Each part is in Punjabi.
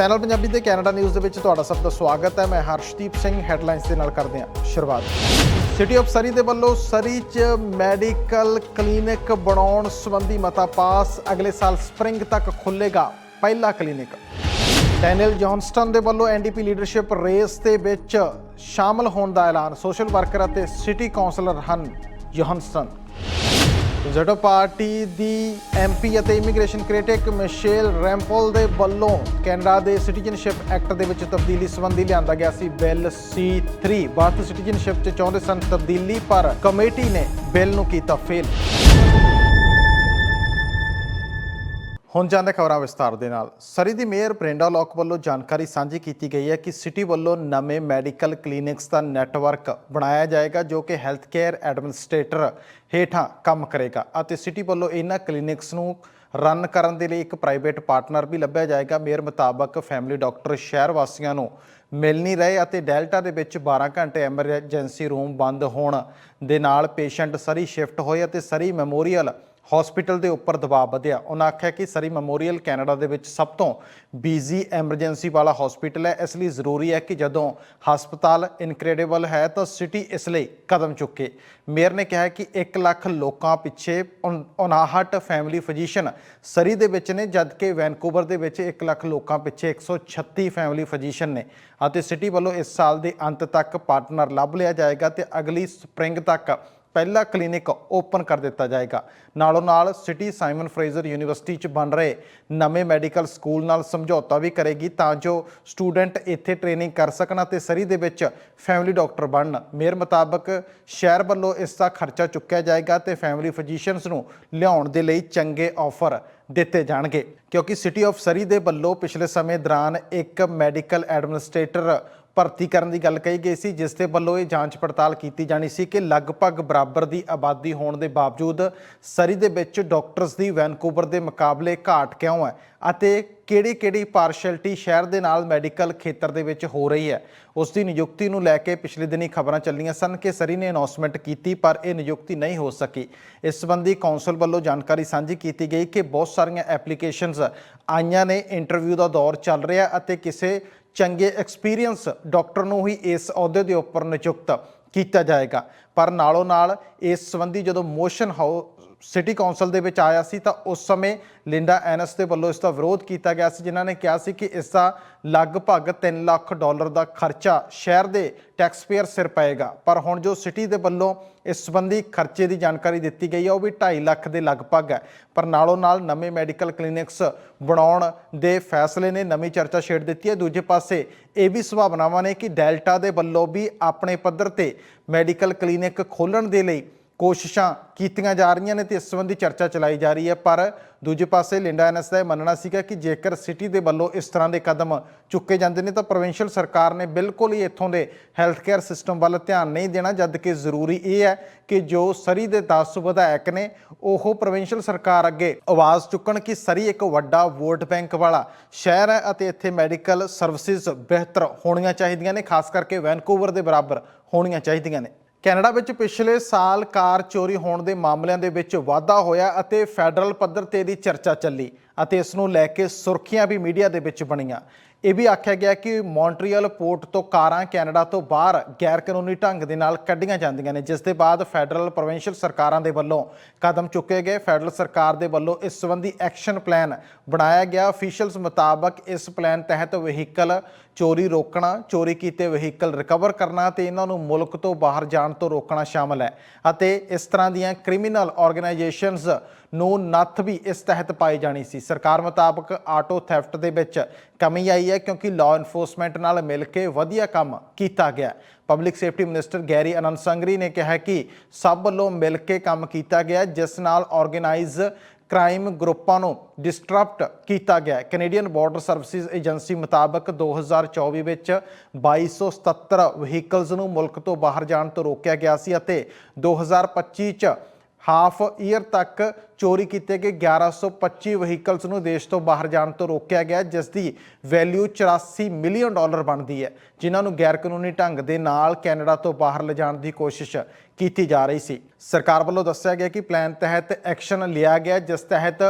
ਚੈਨਲ ਪੰਜਾਬੀ ਦੇ ਕੈਨੇਡਾ ਨਿਊਜ਼ ਦੇ ਵਿੱਚ ਤੁਹਾਡਾ ਸਭ ਦਾ ਸਵਾਗਤ ਹੈ। ਮੈਂ ਹਰਸ਼ਦੀਪ ਸਿੰਘ ਹੈਡਲਾਈਨਸ ਦੇ ਨਾਲ ਕਰਦੇ ਹਾਂ ਸ਼ੁਰੂਆਤ। ਸਿਟੀ ਆਫ ਸਰੀ ਦੇ ਵੱਲੋਂ ਸਰੀ 'ਚ ਮੈਡੀਕਲ ਕਲੀਨਿਕ ਬਣਾਉਣ ਸੰਬੰਧੀ ਮਤਾ ਪਾਸ। ਅਗਲੇ ਸਾਲ ਸਪ੍ਰਿੰਗ ਤੱਕ ਖੁੱਲੇਗਾ ਪਹਿਲਾ ਕਲੀਨਿਕ ਡੈਨੀਅਲ ਜੌਨਸਟਨ ਦੇ ਵੱਲੋਂ ਐਨਡੀਪੀ ਲੀਡਰਸ਼ਿਪ ਰੇਸ ਦੇ ਵਿੱਚ ਸ਼ਾਮਲ ਹੋਣ ਦਾ ਐਲਾਨ। ਸੋਸ਼ਲ ਵਰਕਰ ਅਤੇ ਸਿਟੀ ਕਾਉਂਸਲਰ ਹਨ ਜੌਨਸਟਨ ਕੰਜ਼ਰਵੇਟਿਵ ਪਾਰਟੀ ਦੀ ਐਮਪੀ ਅਤੇ ਇਮੀਗ੍ਰੇਸ਼ਨ ਕ੍ਰਿਟਿਕ ਮਿਸ਼ੇਲ ਰੈਂਪਲ ਦੇ ਵੱਲੋਂ ਕੈਨੇਡਾ ਦੇ ਸਿਟੀਜ਼ਨਸ਼ਿਪ ਐਕਟ ਦੇ ਵਿੱਚ ਤਬਦੀਲੀ ਸੰਬੰਧੀ ਲਿਆਂਦਾ ਗਿਆ ਸੀ ਬਿੱਲ C3 ਭਾਰਤੀ ਸਿਟੀਜ਼ਨਸ਼ਿਪ 'ਚ ਚਾਹੁੰਦੇ ਸਨ ਤਬਦੀਲੀ, ਪਰ ਕਮੇਟੀ ਨੇ ਬਿੱਲ ਨੂੰ ਕੀਤਾ ਫੇਲ। ਹੁਣ ਜਾਂਦੇ ਖਬਰਾਂ ਵਿਸਤਾਰ ਦੇ ਨਾਲ। ਸਰੀ ਦੀ ਮੇਅਰ ਬ੍ਰੈਂਡਾ ਲੋਕ ਵੱਲੋਂ ਜਾਣਕਾਰੀ ਸਾਂਝੀ ਕੀਤੀ ਗਈ ਹੈ ਕਿ ਸਿਟੀ ਵੱਲੋਂ ਨਵੇਂ ਮੈਡੀਕਲ ਕਲੀਨਿਕਸ ਦਾ ਨੈਟਵਰਕ ਬਣਾਇਆ ਜਾਏਗਾ, ਜੋ ਕਿ ਹੈਲਥ ਕੇਅਰ ਐਡਮਿਨਿਸਟ੍ਰੇਟਰ ਹੇਠਾਂ ਕੰਮ ਕਰੇਗਾ ਅਤੇ ਸਿਟੀ ਵੱਲੋਂ ਇਹਨਾਂ ਕਲੀਨਿਕਸ ਨੂੰ ਰਨ ਕਰਨ ਦੇ ਲਈ ਇੱਕ ਪ੍ਰਾਈਵੇਟ ਪਾਰਟਨਰ ਵੀ ਲੱਭਿਆ ਜਾਏਗਾ। ਮੇਅਰ ਮੁਤਾਬਕ ਫੈਮਿਲੀ ਡਾਕਟਰ ਸ਼ਹਿਰ ਵਾਸੀਆਂ ਨੂੰ ਮਿਲ ਨਹੀਂ ਰਹੇ ਅਤੇ ਡੈਲਟਾ ਦੇ ਵਿੱਚ 12 ਘੰਟੇ ਐਮਰਜੈਂਸੀ ਰੂਮ ਬੰਦ ਹੋਣ ਦੇ ਨਾਲ ਪੇਸ਼ੈਂਟ ਸਰੀ ਸ਼ਿਫਟ ਹੋਏ ਅਤੇ ਸਰੀ ਮੈਮੋਰੀਅਲ ਹਸਪੀਟਲ ਦੇ ਉੱਪਰ ਦਬਾਅ ਵਧਿਆ। ਉਹਨਾਂ ਆਖਿਆ ਕਿ ਸਰੀ ਮੈਮੋਰੀਅਲ ਕੈਨੇਡਾ ਦੇ ਵਿੱਚ ਸਭ ਤੋਂ ਬੀਜ਼ੀ ਐਮਰਜੈਂਸੀ ਵਾਲਾ ਹਸਪੀਟਲ ਹੈ। ਇਸ ਲਈ ਜ਼ਰੂਰੀ ਹੈ ਕਿ ਜਦੋਂ ਹਸਪਤਾਲ ਇਨਕ੍ਰੈਡੀਬਲ ਹੈ ਤਾਂ ਸਿਟੀ ਇਸ ਲਈ ਕਦਮ ਚੁੱਕੇ। ਮੇਅਰ ਨੇ ਕਿਹਾ ਕਿ 1 ਲੱਖ ਲੋਕਾਂ ਪਿੱਛੇ ਉਨ- 59 ਫੈਮਿਲੀ ਫਿਜੀਸ਼ੀਅਨ ਸਰੀ ਦੇ ਵਿੱਚ ਨੇ, ਜਦਕਿ ਵੈਨਕੂਵਰ ਦੇ ਵਿੱਚ 1 ਲੱਖ ਲੋਕਾਂ ਪਿੱਛੇ 136 ਫੈਮਿਲੀ ਫਿਜੀਸ਼ੀਅਨ ਨੇ ਅਤੇ ਸਿਟੀ ਵੱਲੋਂ ਇਸ ਸਾਲ ਦੇ ਅੰਤ ਤੱਕ ਪਾਰਟਨਰ ਲੱਭ ਲਿਆ ਜਾਏਗਾ ਤੇ ਅਗਲੀ ਸਪ੍ਰਿੰਗ ਤੱਕ ਪਹਿਲਾ ਕਲੀਨਿਕ ਓਪਨ ਕਰ ਦਿੱਤਾ ਜਾਏਗਾ। ਨਾਲੋਂ ਨਾਲ ਸਿਟੀ ਸਾਈਮਨ ਫਰੇਜ਼ਰ ਯੂਨੀਵਰਸਿਟੀ 'ਚ ਬਣ ਰਹੇ ਨਵੇਂ ਮੈਡੀਕਲ ਸਕੂਲ ਨਾਲ ਸਮਝੌਤਾ ਵੀ ਕਰੇਗੀ ਤਾਂ ਜੋ ਸਟੂਡੈਂਟ ਇੱਥੇ ਟ੍ਰੇਨਿੰਗ ਕਰ ਸਕਣ ਅਤੇ ਸਰੀ ਦੇ ਵਿੱਚ ਫੈਮਿਲੀ ਡਾਕਟਰ ਬਣਨ। ਮੇਅਰ ਮੁਤਾਬਕ ਸ਼ਹਿਰ ਵੱਲੋਂ ਇਸ ਦਾ ਖਰਚਾ ਚੁੱਕਿਆ ਜਾਏਗਾ ਤੇ ਫੈਮਿਲੀ ਫਿਜੀਸ਼ੀਅਨਸ ਨੂੰ ਲਿਆਉਣ ਦੇ ਲਈ ਚੰਗੇ ਆਫਰ ਦਿੱਤੇ ਜਾਣਗੇ। ਕਿਉਂਕਿ ਸਿਟੀ ਆਫ ਸਰੀ ਦੇ ਵੱਲੋਂ ਪਿਛਲੇ ਸਮੇਂ ਦੌਰਾਨ ਇੱਕ ਮੈਡੀਕਲ ਐਡਮਿਨਿਸਟ੍ਰੇਟਰ ਭਰਤੀ ਕਰਨ ਦੀ ਗੱਲ ਕਹੀ ਗਈ ਸੀ, ਜਿਸ ਦੇ ਵੱਲੋਂ ਇਹ ਜਾਂਚ ਪੜਤਾਲ ਕੀਤੀ ਜਾਣੀ ਸੀ ਕਿ ਲਗਭਗ ਬਰਾਬਰ ਦੀ ਆਬਾਦੀ ਹੋਣ ਦੇ ਬਾਵਜੂਦ ਸਰੀ ਦੇ ਵਿੱਚ ਡਾਕਟਰਸ ਦੀ ਵੈਨਕੂਵਰ ਦੇ ਮੁਕਾਬਲੇ ਘਾਟ ਕਿਉਂ ਹੈ ਅਤੇ ਕਿਹੜੀ-ਕਿਹੜੀ ਪਾਰਸ਼ੈਲਿਟੀ ਸ਼ਹਿਰ ਦੇ ਨਾਲ ਮੈਡੀਕਲ ਖੇਤਰ ਦੇ ਵਿੱਚ ਹੋ ਰਹੀ ਹੈ? ਉਸ ਦੀ ਨਿਯੁਕਤੀ ਨੂੰ ਲੈ ਕੇ ਪਿਛਲੇ ਦਿਨੀ ਖਬਰਾਂ ਚੱਲੀਆਂ ਸਨ ਕਿ ਸਰੀ ਨੇ ਅਨਾਉਂਸਮੈਂਟ ਕੀਤੀ, ਪਰ ਇਹ ਨਿਯੁਕਤੀ ਨਹੀਂ ਹੋ ਸਕੀ। ਇਸ ਸੰਬੰਧੀ ਕੌਂਸਲ ਵੱਲੋਂ ਜਾਣਕਾਰੀ ਸਾਂਝੀ ਕੀਤੀ ਗਈ ਕਿ ਬਹੁਤ ਸਾਰੀਆਂ ਐਪਲੀਕੇਸ਼ਨਸ ਆਈਆਂ ਨੇ, ਇੰਟਰਵਿਊ ਦਾ ਦੌਰ ਚੱਲ ਰਿਹਾ ਅਤੇ ਕਿਸੇ ਚੰਗੇ ਐਕਸਪੀਰੀਅੰਸ ਡਾਕਟਰ ਨੂੰ ਹੀ ਇਸ ਅਹੁਦੇ ਦੇ ਉੱਪਰ ਨਿਯੁਕਤ ਕੀਤਾ ਜਾਏਗਾ। ਪਰ ਨਾਲੋਂ ਨਾਲ ਇਸ ਸੰਬੰਧੀ ਜਦੋਂ ਮੋਸ਼ਨ ਹਾਊ ਸਿਟੀ ਕੌਂਸਲ ਦੇ ਵਿੱਚ ਆਇਆ ਸੀ, ਤਾਂ ਉਸ ਸਮੇਂ ਲਿੰਡਾ ਐਨਸ ਦੇ ਵੱਲੋਂ ਇਸ ਦਾ ਵਿਰੋਧ ਕੀਤਾ ਗਿਆ ਸੀ, ਜਿਨ੍ਹਾਂ ਨੇ ਕਿਹਾ ਸੀ ਕਿ ਇਸ ਦਾ ਲਗਭਗ 3 ਲੱਖ ਡਾਲਰ ਦਾ ਖਰਚਾ ਸ਼ਹਿਰ ਦੇ ਟੈਕਸਪੇਅਰ ਸਿਰ ਪਏਗਾ। ਪਰ ਹੁਣ ਜੋ ਸਿਟੀ ਦੇ ਵੱਲੋਂ ਇਸ ਸੰਬੰਧੀ ਖਰਚੇ ਦੀ ਜਾਣਕਾਰੀ ਦਿੱਤੀ ਗਈ ਹੈ, ਉਹ ਵੀ 2.5 ਲੱਖ ਦੇ ਲਗਭਗ ਹੈ। ਪਰ ਨਾਲੋਂ ਨਾਲ ਨਵੇਂ ਮੈਡੀਕਲ ਕਲੀਨਿਕਸ ਬਣਾਉਣ ਦੇ ਫੈਸਲੇ ਨੇ ਨਵੀਂ ਚਰਚਾ ਛੇੜ ਦਿੱਤੀ ਹੈ। ਦੂਜੇ ਪਾਸੇ ਇਹ ਵੀ ਸੰਭਾਵਨਾਵਾਂ ਨੇ ਕਿ ਡੈਲਟਾ ਦੇ ਵੱਲੋਂ ਵੀ ਆਪਣੇ ਪੱਧਰ ਤੇ ਮੈਡੀਕਲ ਕਲੀਨਿਕ ਖੋਲ੍ਹਣ ਦੇ ਲਈ ਕੋਸ਼ਿਸ਼ਾਂ ਕੀਤੀਆਂ ਜਾ ਰਹੀਆਂ ਨੇ ਤੇ ਇਸ ਸੰਬੰਧੀ ਚਰਚਾ ਚਲਾਈ ਜਾ ਰਹੀ ਹੈ। ਪਰ ਦੂਜੇ ਪਾਸੇ ਲਿੰਡਾ ਐਨਐਸ ਦਾ ਇਹ ਮੰਨਣਾ ਸੀਗਾ ਕਿ ਜੇਕਰ ਸਿਟੀ ਦੇ ਵੱਲੋਂ ਇਸ ਤਰ੍ਹਾਂ ਦੇ ਕਦਮ ਚੁੱਕੇ ਜਾਂਦੇ ਨੇ ਤਾਂ ਪ੍ਰੋਵਿੰਸ਼ੀਅਲ ਸਰਕਾਰ ਨੇ ਬਿਲਕੁਲ ਹੀ ਇੱਥੋਂ ਦੇ ਹੈਲਥ ਕੇਅਰ ਸਿਸਟਮ ਵੱਲ ਧਿਆਨ ਨਹੀਂ ਦੇਣਾ, ਜਦ ਕਿ ਜ਼ਰੂਰੀ ਇਹ ਹੈ ਕਿ ਜੋ ਸਰੀ ਦੇ 10 ਵਿਧਾਇਕ ਨੇ, ਉਹ ਪ੍ਰੋਵਿੰਸ਼ੀਅਲ ਸਰਕਾਰ ਅੱਗੇ ਆਵਾਜ਼ ਚੁੱਕਣ ਕਿ ਸਰੀ ਇੱਕ ਵੱਡਾ ਵੋਟ ਬੈਂਕ ਵਾਲਾ ਸ਼ਹਿਰ ਹੈ ਅਤੇ ਇੱਥੇ ਮੈਡੀਕਲ ਸਰਵਿਸਿਜ਼ ਬਿਹਤਰ ਹੋਣੀਆਂ ਚਾਹੀਦੀਆਂ ਨੇ, ਖਾਸ ਕਰਕੇ ਵੈਨਕੂਵਰ ਦੇ ਬਰਾਬਰ ਹੋਣੀਆਂ ਚਾਹੀਦੀਆਂ ਨੇ। ਕੈਨੇਡਾ ਵਿੱਚ ਪਿਛਲੇ ਸਾਲ ਕਾਰ ਚੋਰੀ ਹੋਣ ਦੇ ਮਾਮਲਿਆਂ ਦੇ ਵਿੱਚ ਵਾਧਾ ਹੋਇਆ ਅਤੇ ਫੈਡਰਲ ਪੱਧਰ ਤੇ ਦੀ ਚਰਚਾ ਚੱਲੀ ਅਤੇ ਇਸ ਨੂੰ ਲੈ ਕੇ ਸੁਰਖੀਆਂ ਵੀ ਮੀਡੀਆ ਦੇ ਵਿੱਚ ਬਣੀਆਂ। ਇਹ ਵੀ ਆਖਿਆ ਗਿਆ ਕਿ ਮੌਂਟਰੀਅਲ ਪੋਰਟ ਤੋਂ ਕਾਰਾਂ ਕੈਨੇਡਾ ਤੋਂ ਬਾਹਰ ਗੈਰ ਕਾਨੂੰਨੀ ਢੰਗ ਦੇ ਨਾਲ ਕੱਢੀਆਂ ਜਾਂਦੀਆਂ ਨੇ, ਜਿਸ ਦੇ ਬਾਅਦ ਫੈਡਰਲ ਪ੍ਰੋਵਿੰਸ਼ੀਅਲ ਸਰਕਾਰਾਂ ਦੇ ਵੱਲੋਂ ਕਦਮ ਚੁੱਕੇ ਗਏ। ਫੈਡਰਲ ਸਰਕਾਰ ਦੇ ਵੱਲੋਂ ਇਸ ਸੰਬੰਧੀ ਐਕਸ਼ਨ ਪਲਾਨ ਬਣਾਇਆ ਗਿਆ। ਅਫੀਸ਼ੀਅਲਸ ਮੁਤਾਬਕ ਇਸ ਪਲਾਨ ਤਹਿਤ ਵਹੀਕਲ ਚੋਰੀ ਰੋਕਣਾ, ਚੋਰੀ ਕੀਤੇ ਵਹੀਕਲ ਰਿਕਵਰ ਕਰਨਾ ਤੇ ਇਹਨਾਂ ਨੂੰ ਮੁਲਕ ਤੋਂ ਬਾਹਰ ਜਾਣ ਤੋਂ ਰੋਕਣਾ ਸ਼ਾਮਲ ਹੈ। ਅਤੇ ਇਸ ਤਰ੍ਹਾਂ ਦੀਆਂ ਕ੍ਰਿਮੀਨਲ ਆਰਗੇਨਾਈਜੇਸ਼ਨਸ ਨੂੰ ਨੱਥ ਵੀ ਇਸ ਤਹਿਤ ਪਾਈ ਜਾਣੀ ਸੀ। ਸਰਕਾਰ ਮੁਤਾਬਕ ਆਟੋ ਥੈਫਟ ਦੇ ਵਿੱਚ ਕਮੀ ਆਈ ਹੈ ਕਿਉਂਕਿ ਲਾਅ ਇਨਫੋਰਸਮੈਂਟ ਨਾਲ ਮਿਲ ਕੇ ਵਧੀਆ ਕੰਮ ਕੀਤਾ ਗਿਆ public safety minister Gary Anandasangaree ਨੇ ਕਿਹਾ ਕਿ ਸਭ ਵੱਲੋਂ ਮਿਲ ਕੇ ਕੰਮ ਕੀਤਾ ਗਿਆ, ਜਿਸ ਨਾਲ ਆਰਗੇਨਾਈਜ਼ ਕ੍ਰਾਈਮ ਗਰੁੱਪਾਂ ਨੂੰ ਡਿਸਟਰਪਟ ਕੀਤਾ ਗਿਆ ਕੈਨੇਡੀਅਨ ਬਾਰਡਰ ਸਰਵਿਸਿਜ਼ ਏਜੰਸੀ ਮੁਤਾਬਕ 2024 ਵਿੱਚ 2277 ਵਹੀਕਲਸ ਨੂੰ ਮੁਲਕ ਤੋਂ ਬਾਹਰ ਜਾਣ ਤੋਂ ਰੋਕਿਆ ਗਿਆ ਸੀ ਅਤੇ 2025 ਚ ਹਾਫ ਈਅਰ ਤੱਕ ਚੋਰੀ ਕੀਤੇ ਗਏ 1125 ਵਹੀਕਲਸ ਨੂੰ ਦੇਸ਼ ਤੋਂ ਬਾਹਰ ਜਾਣ ਤੋਂ ਰੋਕਿਆ ਗਿਆ, ਜਿਸ ਦੀ ਵੈਲਿਊ 84 ਮਿਲੀਅਨ ਡਾਲਰ ਬਣਦੀ ਹੈ। ਜਿਨ੍ਹਾਂ ਨੂੰ ਗੈਰ ਕਾਨੂੰਨੀ ਢੰਗ ਦੇ ਨਾਲ ਕੈਨੇਡਾ ਤੋਂ ਬਾਹਰ ਲਿਜਾਣ ਦੀ ਕੋਸ਼ਿਸ਼ ਕੀਤੀ ਜਾ ਰਹੀ ਸੀ। ਸਰਕਾਰ ਵੱਲੋਂ ਦੱਸਿਆ ਗਿਆ ਕਿ ਪਲਾਨ ਤਹਿਤ ਐਕਸ਼ਨ ਲਿਆ ਗਿਆ, ਜਿਸ ਤਹਿਤ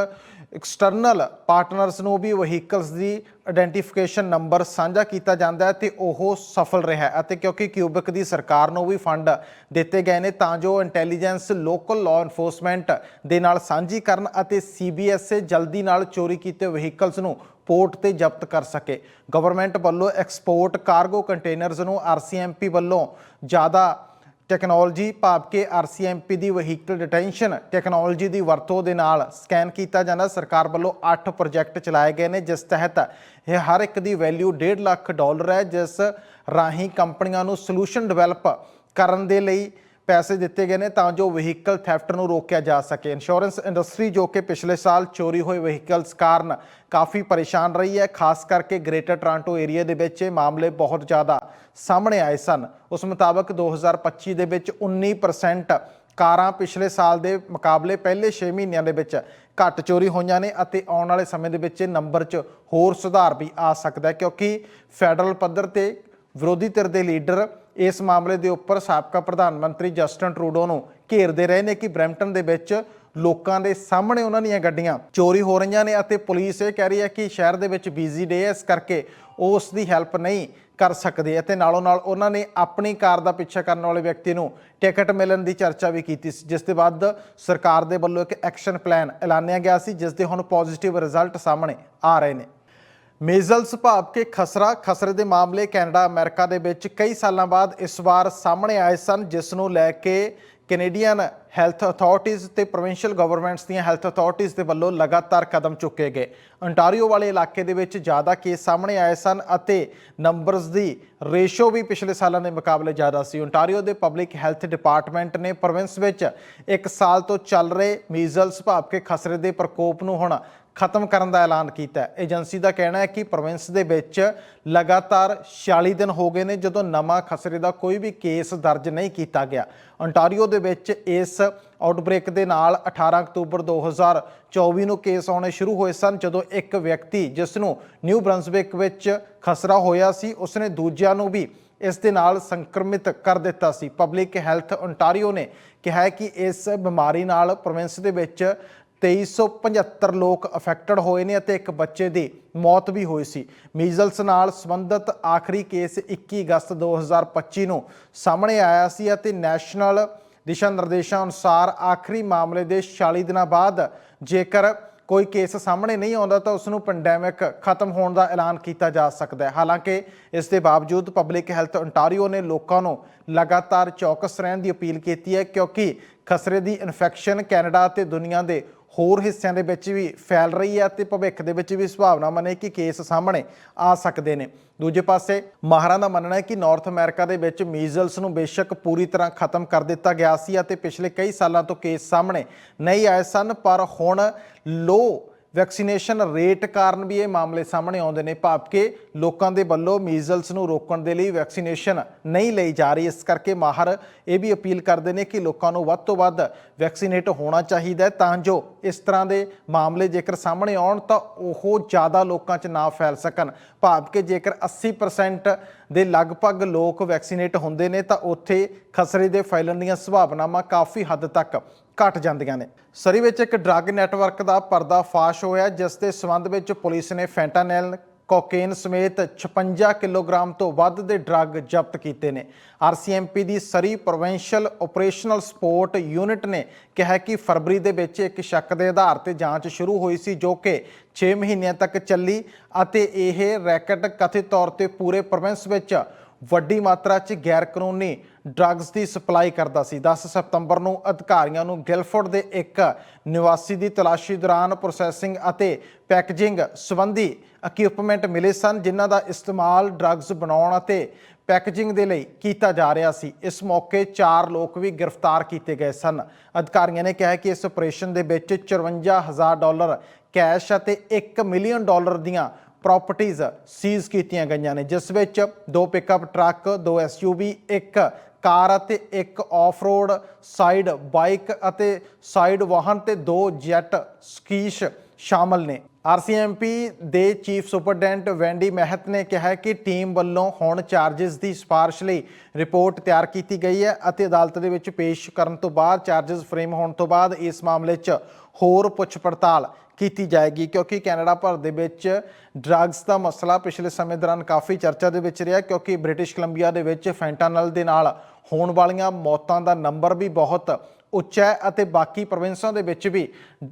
ਐਕਸਟਰਨਲ ਪਾਰਟਨਰਸ ਨੂੰ ਵੀ ਵਹੀਕਲਸ ਦੀ ਆਇਡੈਂਟੀਫਿਕੇਸ਼ਨ ਨੰਬਰ ਸਾਂਝਾ ਕੀਤਾ ਜਾਂਦਾ ਹੈ ਤੇ ਉਹ ਸਫਲ ਰਿਹਾ ਹੈ ਅਤੇ ਕਿਉਂਕਿ ਕਿਊਬਿਕ ਦੀ ਸਰਕਾਰ ਨੂੰ ਵੀ ਫੰਡ ਦਿੱਤੇ ਗਏ ਨੇ, ਤਾਂ ਜੋ ਇੰਟੈਲੀਜੈਂਸ ਲੋਕਲ ਲਾਅ ਐਨਫੋਰਸਮੈਂਟ ਦੇ ਨਾਲ ਸਾਂਝੀ ਕਰਨ ਅਤੇ ਸੀਬੀਐਸਏ ਜਲਦੀ ਨਾਲ ਚੋਰੀ ਕੀਤੇ ਵਹੀਕਲਸ ਨੂੰ ਪੋਰਟ ਤੇ ਜ਼ਬਤ ਕਰ ਸਕੇ। ਗਵਰਨਮੈਂਟ ਵੱਲੋਂ ਐਕਸਪੋਰਟ ਕਾਰਗੋ ਕੰਟੇਨਰਸ ਨੂੰ ਆਰਸੀਐਮਪੀ ਵੱਲੋਂ ਜ਼ਿਆਦਾ ਟੈਕਨੋਲੋਜੀ ਭਾਵ ਕਿ ਆਰਸੀਐਮਪੀ ਦੀ ਵਹੀਕਲ ਡਿਟੈਂਸ਼ਨ ਟੈਕਨੋਲੋਜੀ ਦੀ ਵਰਤੋਂ ਦੇ ਨਾਲ ਸਕੈਨ ਕੀਤਾ ਜਾਂਦਾ। ਸਰਕਾਰ ਵੱਲੋਂ 8 ਪ੍ਰੋਜੈਕਟ ਚਲਾਏ ਗਏ ਨੇ, ਜਿਸ ਤਹਿਤ ਇਹ ਹਰ ਇੱਕ ਦੀ ਵੈਲਿਊ 1.5 ਲੱਖ ਡਾਲਰ ਹੈ, ਜਿਸ ਰਾਹੀਂ ਕੰਪਨੀਆਂ ਨੂੰ ਸੋਲੂਸ਼ਨ ਡਿਵੈਲਪ ਕਰਨ ਦੇ ਲਈ ਪੈਸੇ ਦਿੱਤੇ ਗਏ ਨੇ, ਤਾਂ ਜੋ ਵਹੀਕਲ ਥੈਫਟ ਨੂੰ ਰੋਕਿਆ ਜਾ ਸਕੇ। ਇੰਸ਼ੋਰੈਂਸ ਇੰਡਸਟਰੀ ਜੋ ਕਿ ਪਿਛਲੇ ਸਾਲ ਚੋਰੀ ਹੋਏ ਵਹੀਕਲਸ ਕਾਰਨ ਕਾਫੀ ਪਰੇਸ਼ਾਨ ਰਹੀ ਹੈ, ਖਾਸ ਕਰਕੇ ਗ੍ਰੇਟਰ ਟੋਰਾਂਟੋ ਏਰੀਆ ਦੇ ਵਿੱਚ ਇਹ ਮਾਮਲੇ ਬਹੁਤ ਜ਼ਿਆਦਾ ਸਾਹਮਣੇ ਆਏ ਸਨ। ਉਸ ਮੁਤਾਬਕ 2025 ਦੇ ਵਿੱਚ 19% ਕਾਰਾਂ ਪਿਛਲੇ ਸਾਲ ਦੇ ਮੁਕਾਬਲੇ ਪਹਿਲੇ 6 ਮਹੀਨਿਆਂ ਦੇ ਵਿੱਚ ਘੱਟ ਚੋਰੀ ਹੋਈਆਂ ਨੇ ਅਤੇ ਆਉਣ ਵਾਲੇ ਸਮੇਂ ਦੇ ਵਿੱਚ ਨੰਬਰ 'ਚ ਹੋਰ ਸੁਧਾਰ ਵੀ ਆ ਸਕਦਾ ਹੈ ਕਿਉਂਕਿ ਫੈਡਰਲ ਪੱਧਰ ਤੇ ਵਿਰੋਧੀ ਧਿਰ ਦੇ ਲੀਡਰ ਇਸ ਮਾਮਲੇ ਦੇ ਉੱਪਰ ਸਾਬਕਾ ਪ੍ਰਧਾਨ ਮੰਤਰੀ ਜਸਟਨ ਟਰੂਡੋ ਨੂੰ ਘੇਰਦੇ ਰਹੇ ਨੇ ਕਿ ਬ੍ਰੈਂਪਟਨ ਦੇ ਵਿੱਚ ਲੋਕਾਂ ਦੇ ਸਾਹਮਣੇ ਉਹਨਾਂ ਦੀਆਂ ਗੱਡੀਆਂ ਚੋਰੀ ਹੋ ਰਹੀਆਂ ਨੇ ਅਤੇ ਪੁਲਿਸ ਇਹ ਕਹਿ ਰਹੀ ਹੈ ਕਿ ਸ਼ਹਿਰ ਦੇ ਵਿੱਚ ਬੀਜ਼ੀ ਡੇ ਹੈ। ਇਸ ਕਰਕੇ ਉਹ ਉਸ ਦੀ ਹੈਲਪ ਨਹੀਂ ਕਰ ਸਕਦੇ ਅਤੇ ਨਾਲੋਂ ਨਾਲ ਉਹਨਾਂ ਨੇ ਆਪਣੀ ਕਾਰ ਦਾ ਪਿੱਛਾ ਕਰਨ ਵਾਲੇ ਵਿਅਕਤੀ ਨੂੰ ਟਿਕਟ ਮਿਲਣ ਦੀ ਚਰਚਾ ਵੀ ਕੀਤੀ ਸੀ, ਜਿਸ ਦੇ ਬਾਅਦ ਸਰਕਾਰ ਦੇ ਵੱਲੋਂ ਇੱਕ ਐਕਸ਼ਨ ਪਲਾਨ ਐਲਾਨਿਆ ਗਿਆ ਸੀ, ਜਿਸ ਦੇ ਹੁਣ ਪੋਜ਼ਿਟਿਵ ਰਿਜ਼ਲਟ ਸਾਹਮਣੇ ਆ ਰਹੇ ਨੇ। ਮੇਜ਼ਲਸ ਭਾਵ ਕਿ ਖਸਰਾ, ਖਸਰੇ ਦੇ ਮਾਮਲੇ ਕੈਨੇਡਾ, ਅਮਰੀਕਾ ਦੇ ਵਿੱਚ ਕਈ ਸਾਲਾਂ ਬਾਅਦ ਇਸ ਵਾਰ ਸਾਹਮਣੇ ਆਏ ਸਨ, ਜਿਸ ਨੂੰ ਲੈ ਕੇ ਕੈਨੇਡੀਅਨ ਹੈਲਥ ਅਥਾਰਟੀਜ਼ ਤੇ ਪ੍ਰੋਵਿੰਸ਼ੀਅਲ ਗਵਰਨਮੈਂਟਸ ਦੀਆਂ ਹੈਲਥ ਅਥਾਰਟੀਜ਼ ਦੇ ਵੱਲੋਂ ਲਗਾਤਾਰ ਕਦਮ ਚੁੱਕੇ ਗਏ। ontario ਵਾਲੇ ਇਲਾਕੇ ਦੇ ਵਿੱਚ ਜ਼ਿਆਦਾ ਕੇਸ ਸਾਹਮਣੇ ਆਏ ਸਨ ਅਤੇ ਨੰਬਰਸ ਦੀ ਰੇਸ਼ੋ ਵੀ ਪਿਛਲੇ ਸਾਲਾਂ ਦੇ ਮੁਕਾਬਲੇ ਜ਼ਿਆਦਾ ਸੀ। ontario ਦੇ ਪਬਲਿਕ ਹੈਲਥ ਡਿਪਾਰਟਮੈਂਟ ਨੇ ਪ੍ਰੋਵਿੰਸ ਵਿੱਚ ਇੱਕ ਸਾਲ ਤੋਂ ਚੱਲ ਰਹੇ ਮੀਜ਼ਲਸ ਭਾਵ ਕੇ ਖਸਰੇ ਦੇ ਪ੍ਰਕੋਪ ਨੂੰ ਹੁਣ ਖਤਮ ਕਰਨ ਦਾ ਐਲਾਨ ਕੀਤਾ ਹੈ। ਏਜੰਸੀ ਦਾ ਕਹਿਣਾ ਹੈ ਕਿ ਪ੍ਰੋਵਿੰਸ ਦੇ ਵਿੱਚ ਲਗਾਤਾਰ 46 ਦਿਨ ਹੋ ਗਏ ਨੇ, ਜਦੋਂ ਨਵਾਂ ਖਸਰੇ ਦਾ ਕੋਈ ਵੀ ਕੇਸ ਦਰਜ ਨਹੀਂ ਕੀਤਾ ਗਿਆ। ontario ਦੇ ਵਿੱਚ ਇਸ ਆਊਟਬ੍ਰੇਕ ਦੇ ਨਾਲ 18 ਅਕਤੂਬਰ 2024 ਨੂੰ ਕੇਸ ਆਉਣੇ ਸ਼ੁਰੂ ਹੋਏ ਸਨ, ਜਦੋਂ ਇੱਕ ਵਿਅਕਤੀ ਜਿਸ ਨੂੰ ਨਿਊ ਬ੍ਰੰਸਵਿਕ ਵਿੱਚ ਖਸਰਾ ਹੋਇਆ ਸੀ, ਉਸਨੇ ਦੂਜਿਆਂ ਨੂੰ ਵੀ ਇਸ ਦੇ ਨਾਲ ਸੰਕਰਮਿਤ ਕਰ ਦਿੱਤਾ ਸੀ। ਪਬਲਿਕ ਹੈਲਥ ਓਨਟਾਰੀਓ ਨੇ ਕਿਹਾ ਹੈ ਕਿ ਇਸ ਬਿਮਾਰੀ ਨਾਲ ਪ੍ਰੋਵਿੰਸ ਦੇ ਵਿੱਚ 2375 ਲੋਕ ਅਫੈਕਟਡ ਹੋਏ ਨੇ ਅਤੇ ਇੱਕ ਬੱਚੇ ਦੀ ਮੌਤ ਵੀ ਹੋਈ ਸੀ। ਮੀਜ਼ਲਸ ਨਾਲ ਸੰਬੰਧਿਤ ਆਖਰੀ ਕੇਸ 21 ਅਗਸਤ 2025 ਨੂੰ ਸਾਹਮਣੇ ਆਇਆ ਸੀ ਅਤੇ ਨੈਸ਼ਨਲ ਦਿਸ਼ਾ ਨਿਰਦੇਸ਼ਾਂ ਅਨੁਸਾਰ ਆਖਰੀ ਮਾਮਲੇ ਦੇ 40 ਦਿਨਾਂ ਬਾਅਦ ਜੇਕਰ ਕੋਈ ਕੇਸ ਸਾਹਮਣੇ ਨਹੀਂ ਆਉਂਦਾ ਤਾਂ ਉਸ ਨੂੰ ਪੈਂਡੈਮਿਕ ਖਤਮ ਹੋਣ ਦਾ ਐਲਾਨ ਕੀਤਾ ਜਾ ਸਕਦਾ ਹੈ। ਹਾਲਾਂਕਿ ਇਸ ਦੇ ਬਾਵਜੂਦ ਪਬਲਿਕ ਹੈਲਥ ਓਨਟਾਰੀਓ ਨੇ ਲੋਕਾਂ ਨੂੰ ਲਗਾਤਾਰ ਚੌਕਸ ਰਹਿਣ ਦੀ ਅਪੀਲ ਕੀਤੀ ਹੈ ਕਿਉਂਕਿ ਖਸਰੇ ਦੀ ਇਨਫੈਕਸ਼ਨ ਕੈਨੇਡਾ ਅਤੇ ਦੁਨੀਆ ਦੇ ਹੋਰ ਹਿੱਸਿਆਂ ਦੇ ਵਿੱਚ ਵੀ ਫੈਲ ਰਹੀ ਹੈ ਤੇ ਭਵਿੱਖ ਦੇ ਵਿੱਚ ਵੀ ਸੰਭਾਵਨਾਵਾਂ ਨੇ ਕਿ ਕੇਸ ਸਾਹਮਣੇ ਆ ਸਕਦੇ ਨੇ। ਦੂਜੇ ਪਾਸੇ ਮਾਹਰਾਂ ਦਾ ਮੰਨਣਾ ਹੈ ਕਿ ਨਾਰਥ ਅਮਰੀਕਾ ਦੇ ਵਿੱਚ ਮੀਜ਼ਲਸ ਨੂੰ ਬੇਸ਼ੱਕ ਪੂਰੀ ਤਰ੍ਹਾਂ ਖਤਮ ਕਰ ਦਿੱਤਾ ਗਿਆ ਸੀ ਅਤੇ ਪਿਛਲੇ ਕਈ ਸਾਲਾਂ ਤੋਂ ਕੇਸ ਸਾਹਮਣੇ ਨਹੀਂ ਆਏ ਸਨ, ਪਰ ਹੁਣ ਲੋ ਵੈਕਸੀਨੇਸ਼ਨ ਰੇਟ ਕਾਰਨ ਵੀ ਇਹ ਮਾਮਲੇ ਸਾਹਮਣੇ ਆਉਂਦੇ ਨੇ। ਭਾਵ ਕਿ ਲੋਕਾਂ ਦੇ ਵੱਲੋਂ ਮੀਜ਼ਲਸ ਨੂੰ ਰੋਕਣ ਦੇ ਲਈ ਵੈਕਸੀਨੇਸ਼ਨ ਨਹੀਂ ਲਈ ਜਾ ਰਹੀ। ਇਸ ਕਰਕੇ ਮਾਹਰ ਇਹ ਵੀ ਅਪੀਲ ਕਰਦੇ ਨੇ ਕਿ ਲੋਕਾਂ ਨੂੰ ਵੱਧ ਤੋਂ ਵੱਧ ਵੈਕਸੀਨੇਟ ਹੋਣਾ ਚਾਹੀਦਾ ਹੈ ਤਾਂ ਜੋ ਇਸ ਤਰ੍ਹਾਂ ਦੇ ਮਾਮਲੇ ਜੇਕਰ ਸਾਹਮਣੇ ਆਉਣ ਤਾਂ ਉਹ ਜ਼ਿਆਦਾ ਲੋਕਾਂ 'ਚ ਨਾ ਫੈਲ ਸਕਣ। ਭਾਵ ਕਿ ਜੇਕਰ 80% ਦੇ ਲਗਭਗ ਲੋਕ ਵੈਕਸੀਨੇਟ ਹੁੰਦੇ ਨੇ ਤਾਂ ਉੱਥੇ ਖਸਰੇ ਦੇ ਫੈਲਣ ਦੀਆਂ ਸੰਭਾਵਨਾਵਾਂ ਕਾਫੀ ਹੱਦ ਤੱਕ ਘਟ ਜਾਂਦੀਆਂ ਨੇ। ਸਰੀ ਵਿੱਚ ਇੱਕ ਡਰੱਗ ਨੈਟਵਰਕ ਦਾ ਪਰਦਾ ਫਾਸ਼ ਹੋਇਆ, ਜਿਸ ਦੇ ਸਬੰਧ ਵਿੱਚ ਪੁਲਿਸ ਨੇ ਫੈਂਟਾਨੈਲ ਕੋਕੇਨ ਸਮੇਤ 56 ਕਿਲੋਗ੍ਰਾਮ ਤੋਂ ਵੱਧ ਦੇ ਡਰੱਗ ਜ਼ਬਤ ਕੀਤੇ ਨੇ। ਆਰਸੀਐਮਪੀ ਦੀ Surrey provincial operational support unit ਨੇ ਕਿਹਾ ਕਿ ਫਰਵਰੀ ਦੇ ਵਿੱਚ ਇੱਕ ਸ਼ੱਕ ਦੇ ਆਧਾਰ ਤੇ ਜਾਂਚ ਸ਼ੁਰੂ ਹੋਈ ਸੀ, ਜੋ ਕਿ 6 ਮਹੀਨਿਆਂ ਤੱਕ ਚੱਲੀ ਅਤੇ ਇਹ ਰੈਕਟ ਕਥਿਤ ਤੌਰ ਤੇ ਪੂਰੇ ਪ੍ਰੋਵਿੰਸ ਵਿੱਚ ਵੱਡੀ ਮਾਤਰਾ 'ਚ ਗੈਰ ਕਾਨੂੰਨੀ ਡਰੱਗਸ ਦੀ ਸਪਲਾਈ ਕਰਦਾ ਸੀ। 10 ਸਤੰਬਰ ਨੂੰ ਅਧਿਕਾਰੀਆਂ ਨੂੰ ਗਿਲਫੋਰਡ ਦੇ ਇੱਕ ਨਿਵਾਸੀ ਦੀ ਤਲਾਸ਼ੀ ਦੌਰਾਨ ਪ੍ਰੋਸੈਸਿੰਗ ਅਤੇ ਪੈਕੇਜਿੰਗ ਸੰਬੰਧੀ ਇਕਵਿਪਮੈਂਟ ਮਿਲੇ ਸਨ, ਜਿਨ੍ਹਾਂ ਦਾ ਇਸਤੇਮਾਲ ਡਰੱਗਸ ਬਣਾਉਣ ਅਤੇ ਪੈਕੇਜਿੰਗ ਦੇ ਲਈ ਕੀਤਾ ਜਾ ਰਿਹਾ ਸੀ। ਇਸ ਮੌਕੇ 4 ਲੋਕ ਵੀ ਗ੍ਰਿਫਤਾਰ ਕੀਤੇ ਗਏ ਸਨ। ਅਧਿਕਾਰੀਆਂ ਨੇ ਕਿਹਾ ਕਿ ਇਸ ਆਪਰੇਸ਼ਨ ਦੇ ਵਿੱਚ 54000 ਡਾਲਰ ਕੈਸ਼ ਅਤੇ 1 ਮਿਲੀਅਨ ਡਾਲਰ ਦੀਆਂ ਪ੍ਰਾਪਰਟੀਆਂ ਸੀਜ਼ ਕੀਤੀਆਂ ਗਈਆਂ ਨੇ, ਜਿਸ ਵਿੱਚ ਦੋ ਪਿਕਅਪ ਟਰੱਕ ਦੋ ਐਸਯੂਵੀ ਇੱਕ ਕਾਰ ਅਤੇ ਇੱਕ ਆਫ-ਰੋਡ ਸਾਈਡ ਬਾਈਕ ਅਤੇ ਸਾਈਡ ਵਾਹਨ ਤੇ ਦੋ ਜੈਟ ਸਕੀਸ਼ ਸ਼ਾਮਲ ਨੇ। ਆਰਸੀਐਮਪੀ ਦੇ ਚੀਫ ਸੁਪਰਡੈਂਟ ਵੈਂਡੀ ਮਹਿਤ ਨੇ ਕਿਹਾ ਕਿ ਟੀਮ ਵੱਲੋਂ ਹੁਣ ਚਾਰजेस ਦੀ ਸਿਫਾਰਿਸ਼ ਲਈ ਰਿਪੋਰਟ ਤਿਆਰ ਕੀਤੀ ਗਈ ਹੈ ਅਤੇ ਅਦਾਲਤ ਦੇ ਵਿੱਚ ਪੇਸ਼ ਕਰਨ ਤੋਂ ਬਾਅਦ ਚਾਰजेस ਫਰੇਮ ਹੋਣ ਤੋਂ ਬਾਅਦ ਇਸ ਮਾਮਲੇ 'ਚ ਹੋਰ ਪੁੱਛ ਪੜਤਾਲ ਕੀਤੀ ਜਾਏਗੀ, ਕਿਉਂਕਿ ਕੈਨੇਡਾ ਭਰ ਦੇ ਵਿੱਚ ਡਰੱਗਸ ਦਾ ਮਸਲਾ ਪਿਛਲੇ ਸਮੇਂ ਦੌਰਾਨ ਕਾਫੀ ਚਰਚਾ ਦੇ ਵਿੱਚ ਰਿਹਾ, ਕਿਉਂਕਿ ਬ੍ਰਿਟਿਸ਼ ਕੋਲੰਬੀਆ ਦੇ ਵਿੱਚ ਫੈਂਟਾਨਲ ਦੇ ਨਾਲ ਹੋਣ ਵਾਲੀਆਂ ਮੌਤਾਂ ਦਾ ਨੰਬਰ ਵੀ ਬਹੁਤ ਉੱਚਾ ਹੈ ਅਤੇ ਬਾਕੀ ਪ੍ਰੋਵਿੰਸਾਂ ਦੇ ਵਿੱਚ ਵੀ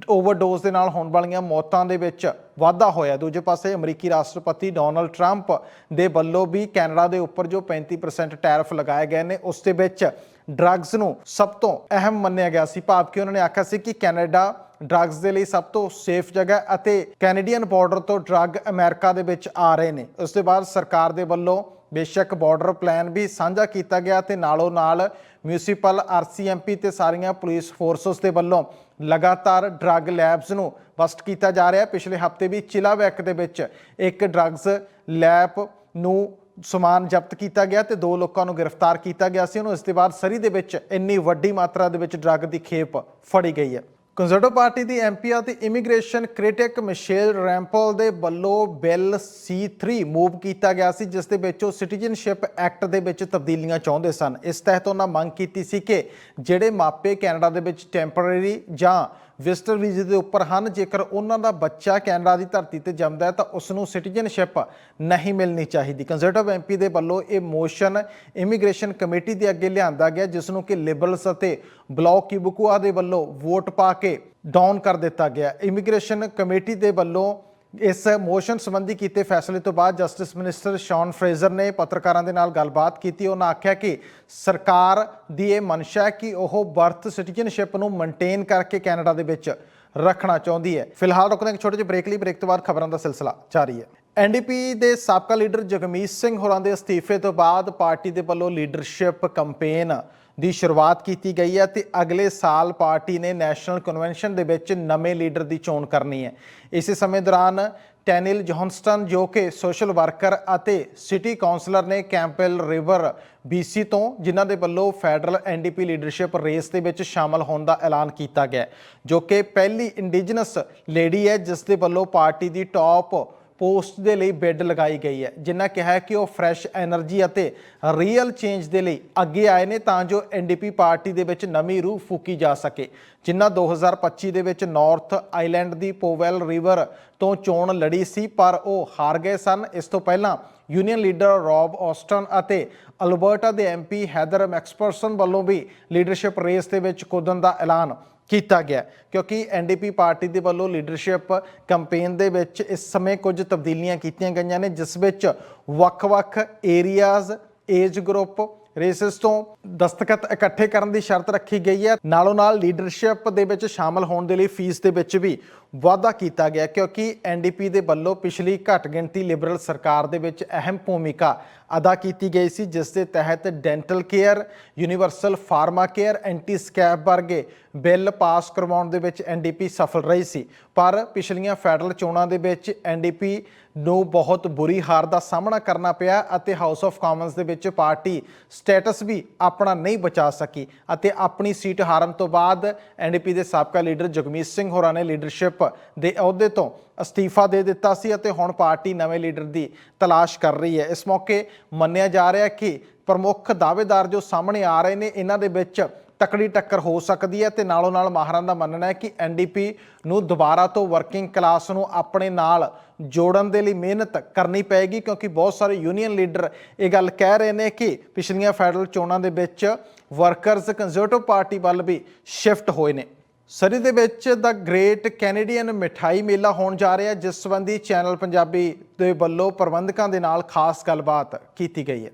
ਓਵਰਡੋਜ਼ ਦੇ ਨਾਲ ਹੋਣ ਵਾਲੀਆਂ ਮੌਤਾਂ ਦੇ ਵਿੱਚ ਵਾਧਾ ਹੋਇਆ ਦੂਜੇ ਪਾਸੇ ਅਮਰੀਕੀ ਰਾਸ਼ਟਰਪਤੀ ਡੋਨਲਡ ਟਰੰਪ ਦੇ ਵੱਲੋਂ ਵੀ ਕੈਨੇਡਾ ਦੇ ਉੱਪਰ ਜੋ 35% ਟੈਰਿਫ ਲਗਾਏ ਗਏ ਨੇ, ਉਸ ਦੇ ਵਿੱਚ ਡਰੱਗਸ ਨੂੰ ਸਭ ਤੋਂ ਅਹਿਮ ਮੰਨਿਆ ਗਿਆ ਸੀ। ਭਾਵ ਕਿ ਉਹਨਾਂ ਨੇ ਆਖਿਆ ਸੀ ਕਿ ਕੈਨੇਡਾ ਡਰੱਗਸ ਦੇ ਲਈ ਸਭ ਤੋਂ ਸੇਫ ਜਗ੍ਹਾ ਅਤੇ ਕੈਨੇਡੀਅਨ ਬਾਰਡਰ ਤੋਂ ਡਰੱਗ ਅਮਰੀਕਾ ਦੇ ਵਿੱਚ ਆ ਰਹੇ ਨੇ। ਉਸ ਤੋਂ ਬਾਅਦ ਸਰਕਾਰ ਦੇ ਵੱਲੋਂ ਬੇਸ਼ੱਕ ਬਾਰਡਰ ਪਲਾਨ ਵੀ ਸਾਂਝਾ ਕੀਤਾ ਗਿਆ ਤੇ ਨਾਲੋਂ ਨਾਲ ਮਿਊਨਿਸਪਲ ਆਰਸੀਐਮਪੀ ਤੇ ਸਾਰੀਆਂ ਪੁਲਿਸ ਫੋਰਸਸ ਦੇ ਵੱਲੋਂ ਲਗਾਤਾਰ ਡਰੱਗ ਲੈਬਸ ਨੂੰ ਬਸਟ ਕੀਤਾ ਜਾ ਰਿਹਾ ਪਿਛਲੇ ਹਫ਼ਤੇ ਵੀ ਚਿਲਾਵੈਕ ਦੇ ਵਿੱਚ ਇੱਕ ਡਰੱਗਸ ਲੈਬ ਨੂੰ ਸਮਾਨ ਜ਼ਬਤ ਕੀਤਾ ਗਿਆ ਤੇ ਦੋ ਲੋਕਾਂ ਨੂੰ ਗ੍ਰਿਫਤਾਰ ਕੀਤਾ ਗਿਆ ਸੀ। ਉਹਨੂੰ ਇਸ ਦੇ ਬਾਅਦ ਸਰੀ ਦੇ ਵਿੱਚ ਇੰਨੀ ਵੱਡੀ ਮਾਤਰਾ ਦੇ ਵਿੱਚ ਡਰੱਗ ਦੀ ਖੇਪ ਫੜੀ ਗਈ ਹੈ। ਕੰਜ਼ਰਵੇਟਿਵ ਪਾਰਟੀ ਦੀ ਐਮਪੀ ਅਤੇ ਇਮੀਗ੍ਰੇਸ਼ਨ ਕ੍ਰਿਟਿਕ ਮਿਸ਼ੇਲ ਰੈਂਪਲ ਦੇ ਵੱਲੋਂ ਬਿੱਲ C3 ਮੂਵ ਕੀਤਾ ਗਿਆ ਸੀ, ਜਿਸ ਦੇ ਵਿੱਚ ਉਹ ਸਿਟੀਜ਼ਨਸ਼ਿਪ ਐਕਟ ਦੇ ਵਿੱਚ ਤਬਦੀਲੀਆਂ ਚਾਹੁੰਦੇ ਸਨ। ਇਸ ਤਹਿਤ ਉਹਨਾਂ ਮੰਗ ਕੀਤੀ ਸੀ ਕਿ ਜਿਹੜੇ ਮਾਪੇ ਕੈਨੇਡਾ ਦੇ ਵਿੱਚ ਟੈਂਪਰੇਰੀ ਜਾਂ ਵਿਜ਼ਟਰ ਵੀਜ਼ੇ ਦੇ ਉੱਪਰ ਹਨ। ਜੇਕਰ ਉਹਨਾਂ ਦਾ ਬੱਚਾ ਕੈਨੇਡਾ ਦੀ ਧਰਤੀ ਤੇ ਜੰਮਦਾ ਹੈ ਤਾਂ ਉਸ ਨੂੰ ਸਿਟੀਜ਼ਨਸ਼ਿਪ ਨਹੀਂ ਮਿਲਣੀ ਚਾਹੀਦੀ। ਕੰਜ਼ਰਵੇਟਿਵ ਐਮਪੀ ਦੇ ਵੱਲੋਂ ਇਹ ਮੋਸ਼ਨ ਇਮੀਗ੍ਰੇਸ਼ਨ ਕਮੇਟੀ ਦੇ ਅੱਗੇ ਲਿਆਂਦਾ ਗਿਆ ਜਿਸ ਨੂੰ ਕਿ ਲਿਬਰਲਸ ਅਤੇ ਬਲੌਕ ਕਿਬੁਕੂਆ ਦੇ ਵੱਲੋਂ ਵੋਟ ਪਾ ਕੇ ਡਾਊਨ ਕਰ ਦਿੱਤਾ ਗਿਆ। ਇਮੀਗ੍ਰੇਸ਼ਨ ਕਮੇਟੀ ਦੇ ਵੱਲੋਂ ਇਸ ਮੋਸ਼ਨ ਸੰਬੰਧੀ ਕੀਤੇ ਫੈਸਲੇ ਤੋਂ ਬਾਅਦ ਜਸਟਿਸ ਮਿਨਿਸਟਰ ਸ਼ੌਨ ਫਰੇਜ਼ਰ ਨੇ ਪੱਤਰਕਾਰਾਂ ਦੇ ਨਾਲ ਗੱਲਬਾਤ ਕੀਤੀ। ਉਹਨਾਂ ਆਖਿਆ ਕਿ ਸਰਕਾਰ ਦੀ ਇਹ ਮਨਸ਼ਾ ਹੈ ਕਿ ਉਹ ਬਰਥ ਸਿਟੀਜ਼ਨਸ਼ਿਪ ਨੂੰ ਮੇਨਟੇਨ ਕਰਕੇ ਕੈਨੇਡਾ ਦੇ ਵਿੱਚ ਰੱਖਣਾ ਚਾਹੁੰਦੀ ਹੈ। ਫਿਲਹਾਲ ਰੁਕਦੇ ਹਾਂ ਇੱਕ ਛੋਟੇ ਜਿਹੇ ਬ੍ਰੇਕ ਲਈ। ਬ੍ਰੇਕ ਤੋਂ ਬਾਅਦ ਖਬਰਾਂ ਦਾ ਸਿਲਸਿਲਾ ਜਾਰੀ ਹੈ। ਐਨਡੀਪੀ ਦੇ ਸਾਬਕਾ ਲੀਡਰ ਜਗਮੀਤ ਸਿੰਘ ਹੋਰਾਂ ਦੇ ਅਸਤੀਫੇ ਤੋਂ ਬਾਅਦ ਪਾਰਟੀ ਦੇ ਵੱਲੋਂ ਲੀਡਰਸ਼ਿਪ ਕੈਂਪੇਨ ਦੀ ਸ਼ੁਰੂਆਤ ਕੀਤੀ ਗਈ ਹੈ ਤੇ ਅਗਲੇ ਸਾਲ ਪਾਰਟੀ ਨੇ ਨੈਸ਼ਨਲ ਕਨਵੈਨਸ਼ਨ ਦੇ ਵਿੱਚ ਨਵੇਂ ਲੀਡਰ ਦੀ ਚੋਣ ਕਰਨੀ ਹੈ। ਇਸੇ ਸਮੇਂ ਦੌਰਾਨ ਟੈਨਿਲ ਜੌਹਨਸਟਨ ਜੋ ਕਿ ਸੋਸ਼ਲ ਵਰਕਰ ਅਤੇ ਸਿਟੀ ਕਾਉਂਸਲਰ ਨੇ ਕੈਂਪਲ ਰਿਵਰ BC ਤੋਂ, ਜਿਨ੍ਹਾਂ ਦੇ ਵੱਲੋਂ ਫੈਡਰਲ ਐਨਡੀਪੀ ਲੀਡਰਸ਼ਿਪ ਰੇਸ ਦੇ ਵਿੱਚ ਸ਼ਾਮਲ ਹੋਣ ਦਾ ਐਲਾਨ ਕੀਤਾ ਗਿਆ ਜੋ ਕਿ ਪਹਿਲੀ ਇੰਡੀਜਨਸ ਲੇਡੀ ਹੈ, ਜਿਸ ਦੇ ਵੱਲੋਂ ਪਾਰਟੀ ਦੀ ਟੌਪ ਪੋਸਟ ਦੇ ਲਈ ਬਿੱਡ ਲਗਾਈ ਗਈ ਹੈ। ਜਿਨ੍ਹਾਂ ਕਿਹਾ ਹੈ ਕਿ ਉਹ ਫਰੈਸ਼ એનર્ਜੀ ਅਤੇ ਰੀਅਲ ਚੇਂਜ ਦੇ ਲਈ ਅੱਗੇ ਆਏ ਨੇ ਤਾਂ ਜੋ ਐਨਡੀਪੀ ਪਾਰਟੀ ਦੇ ਵਿੱਚ ਨਵੀਂ ਰੂਹ ਫੂਕੀ ਜਾ ਸਕੇ। ਜਿਨ੍ਹਾਂ 2025 ਦੇ ਵਿੱਚ ਨਾਰਥ ਆਈਲੈਂਡ ਦੀ ਪੋਵੈਲ ਰਿਵਰ ਤੋਂ ਚੋਣ ਲੜੀ ਸੀ, ਪਰ ਉਹ ਹਾਰ ਗਏ ਸਨ। ਇਸ ਤੋਂ ਪਹਿਲਾਂ ਯੂਨੀਅਨ ਲੀਡਰ ਰੌਬ ਆਸਟਨ ਅਤੇ ਅਲਬਰਟਾ ਦੇ ਐਮਪੀ ਹੈਦਰ ਮੈਕਸਪਰਸਨ ਵੱਲੋਂ ਵੀ ਲੀਡਰਸ਼ਿਪ ਰੇਸ ਦੇ ਵਿੱਚ ਕੁੱਦਣ ਦਾ ਐਲਾਨ ਕੀਤਾ ਗਿਆ। ਕਿਉਂਕਿ ਐਨਡੀਪੀ ਪਾਰਟੀ ਦੇ ਵੱਲੋਂ ਲੀਡਰਸ਼ਿਪ ਕੈਂਪੇਨ ਦੇ ਵਿੱਚ ਇਸ ਸਮੇਂ ਕੁਝ ਤਬਦੀਲੀਆਂ ਕੀਤੀਆਂ ਗਈਆਂ ਨੇ, ਜਿਸ ਵਿੱਚ ਵੱਖ-ਵੱਖ ਏਰੀਆਜ਼ ਏਜ ਗਰੁੱਪ ਰੇਸਿਸ ਤੋਂ ਦਸਤਖਤ ਇਕੱਠੇ ਕਰਨ ਦੀ ਸ਼ਰਤ ਰੱਖੀ ਗਈ ਹੈ। ਨਾਲੋਂ ਨਾਲ ਲੀਡਰਸ਼ਿਪ ਦੇ ਵਿੱਚ ਸ਼ਾਮਲ ਹੋਣ ਦੇ ਲਈ ਫੀਸ ਦੇ ਵਿੱਚ ਵੀ ਵਾਅਦਾ ਕੀਤਾ ਗਿਆ ਕਿਉਂਕਿ ਐਨਡੀਪੀ ਦੇ ਵੱਲੋਂ ਪਿਛਲੀ ਘੱਟ ਗਿਣਤੀ ਲਿਬਰਲ ਸਰਕਾਰ ਦੇ ਵਿੱਚ ਅਹਿਮ ਭੂਮਿਕਾ ਅਦਾ ਕੀਤੀ ਗਈ ਸੀ, ਜਿਸ ਦੇ ਤਹਿਤ dental care, universal pharmacare anti scab ਵਰਗੇ ਬਿੱਲ ਪਾਸ ਕਰਵਾਉਣ ਦੇ ਵਿੱਚ ਐਨਡੀਪੀ ਸਫਲ ਰਹੀ ਸੀ। ਪਰ ਪਿਛਲੀਆਂ ਫੈਡਰਲ ਚੋਣਾਂ ਦੇ ਵਿੱਚ ਐਨਡੀਪੀ ਨੂੰ ਬਹੁਤ ਬੁਰੀ ਹਾਰ ਦਾ ਸਾਹਮਣਾ ਕਰਨਾ ਪਿਆ ਅਤੇ ਹਾਊਸ ਆਫ ਕਾਮਨਸ ਦੇ ਵਿੱਚ ਪਾਰਟੀ ਸਟੇਟਸ ਵੀ ਆਪਣਾ ਨਹੀਂ ਬਚਾ ਸਕੀ ਅਤੇ ਆਪਣੀ ਸੀਟ ਹਾਰਨ ਤੋਂ ਬਾਅਦ ਐਨਡੀਪੀ ਦੇ ਸਾਬਕਾ ਲੀਡਰ ਜਗਮੀਤ ਸਿੰਘ ਹੋਰਾਂ ਨੇ ਲੀਡਰਸ਼ਿਪ ਦੇ ਅਹੁਦੇ ਤੋਂ ਅਸਤੀਫਾ ਦੇ ਦਿੱਤਾ ਸੀ ਅਤੇ ਹੁਣ ਪਾਰਟੀ ਨਵੇਂ ਲੀਡਰ ਦੀ ਤਲਾਸ਼ ਕਰ ਰਹੀ ਹੈ। ਇਸ ਮੌਕੇ ਮੰਨਿਆ ਜਾ ਰਿਹਾ ਕਿ ਪ੍ਰਮੁੱਖ ਦਾਅਵੇਦਾਰ ਜੋ ਸਾਹਮਣੇ ਆ ਰਹੇ ਨੇ, ਇਹਨਾਂ ਦੇ ਵਿੱਚ ਤਕੜੀ ਟੱਕਰ ਹੋ ਸਕਦੀ ਹੈ ਤੇ ਨਾਲੋਂ ਨਾਲ ਮਾਹਰਾਂ ਦਾ ਮੰਨਣਾ ਹੈ ਕਿ ਐਨਡੀਪੀ ਨੂੰ ਦੁਬਾਰਾ ਤੋਂ ਵਰਕਿੰਗ ਕਲਾਸ ਨੂੰ ਆਪਣੇ ਨਾਲ ਜੋੜਨ ਦੇ ਲਈ ਮਿਹਨਤ ਕਰਨੀ ਪਏਗੀ, ਕਿਉਂਕਿ ਬਹੁਤ ਸਾਰੇ ਯੂਨੀਅਨ ਲੀਡਰ ਇਹ ਗੱਲ ਕਹਿ ਰਹੇ ਨੇ ਕਿ ਪਿਛਲੀਆਂ ਫੈਡਰਲ ਚੋਣਾਂ ਦੇ ਵਿੱਚ ਵਰਕਰਸ ਕੰਜ਼ਰਵੇਟਿਵ ਪਾਰਟੀ ਵੱਲ ਵੀ ਸ਼ਿਫਟ ਹੋਏ ਨੇ। ਸਰੀ ਦੇ ਵਿੱਚ ਦਾ ਗ੍ਰੇਟ ਕੈਨੇਡੀਅਨ ਮਿਠਾਈ ਮੇਲਾ ਹੋਣ ਜਾ ਰਿਹਾ ਜਿਸ ਸੰਬੰਧੀ ਚੈਨਲ ਪੰਜਾਬੀ ਦੇ ਵੱਲੋਂ ਪ੍ਰਬੰਧਕਾਂ ਦੇ ਨਾਲ ਖਾਸ ਗੱਲਬਾਤ ਕੀਤੀ ਗਈ ਹੈ।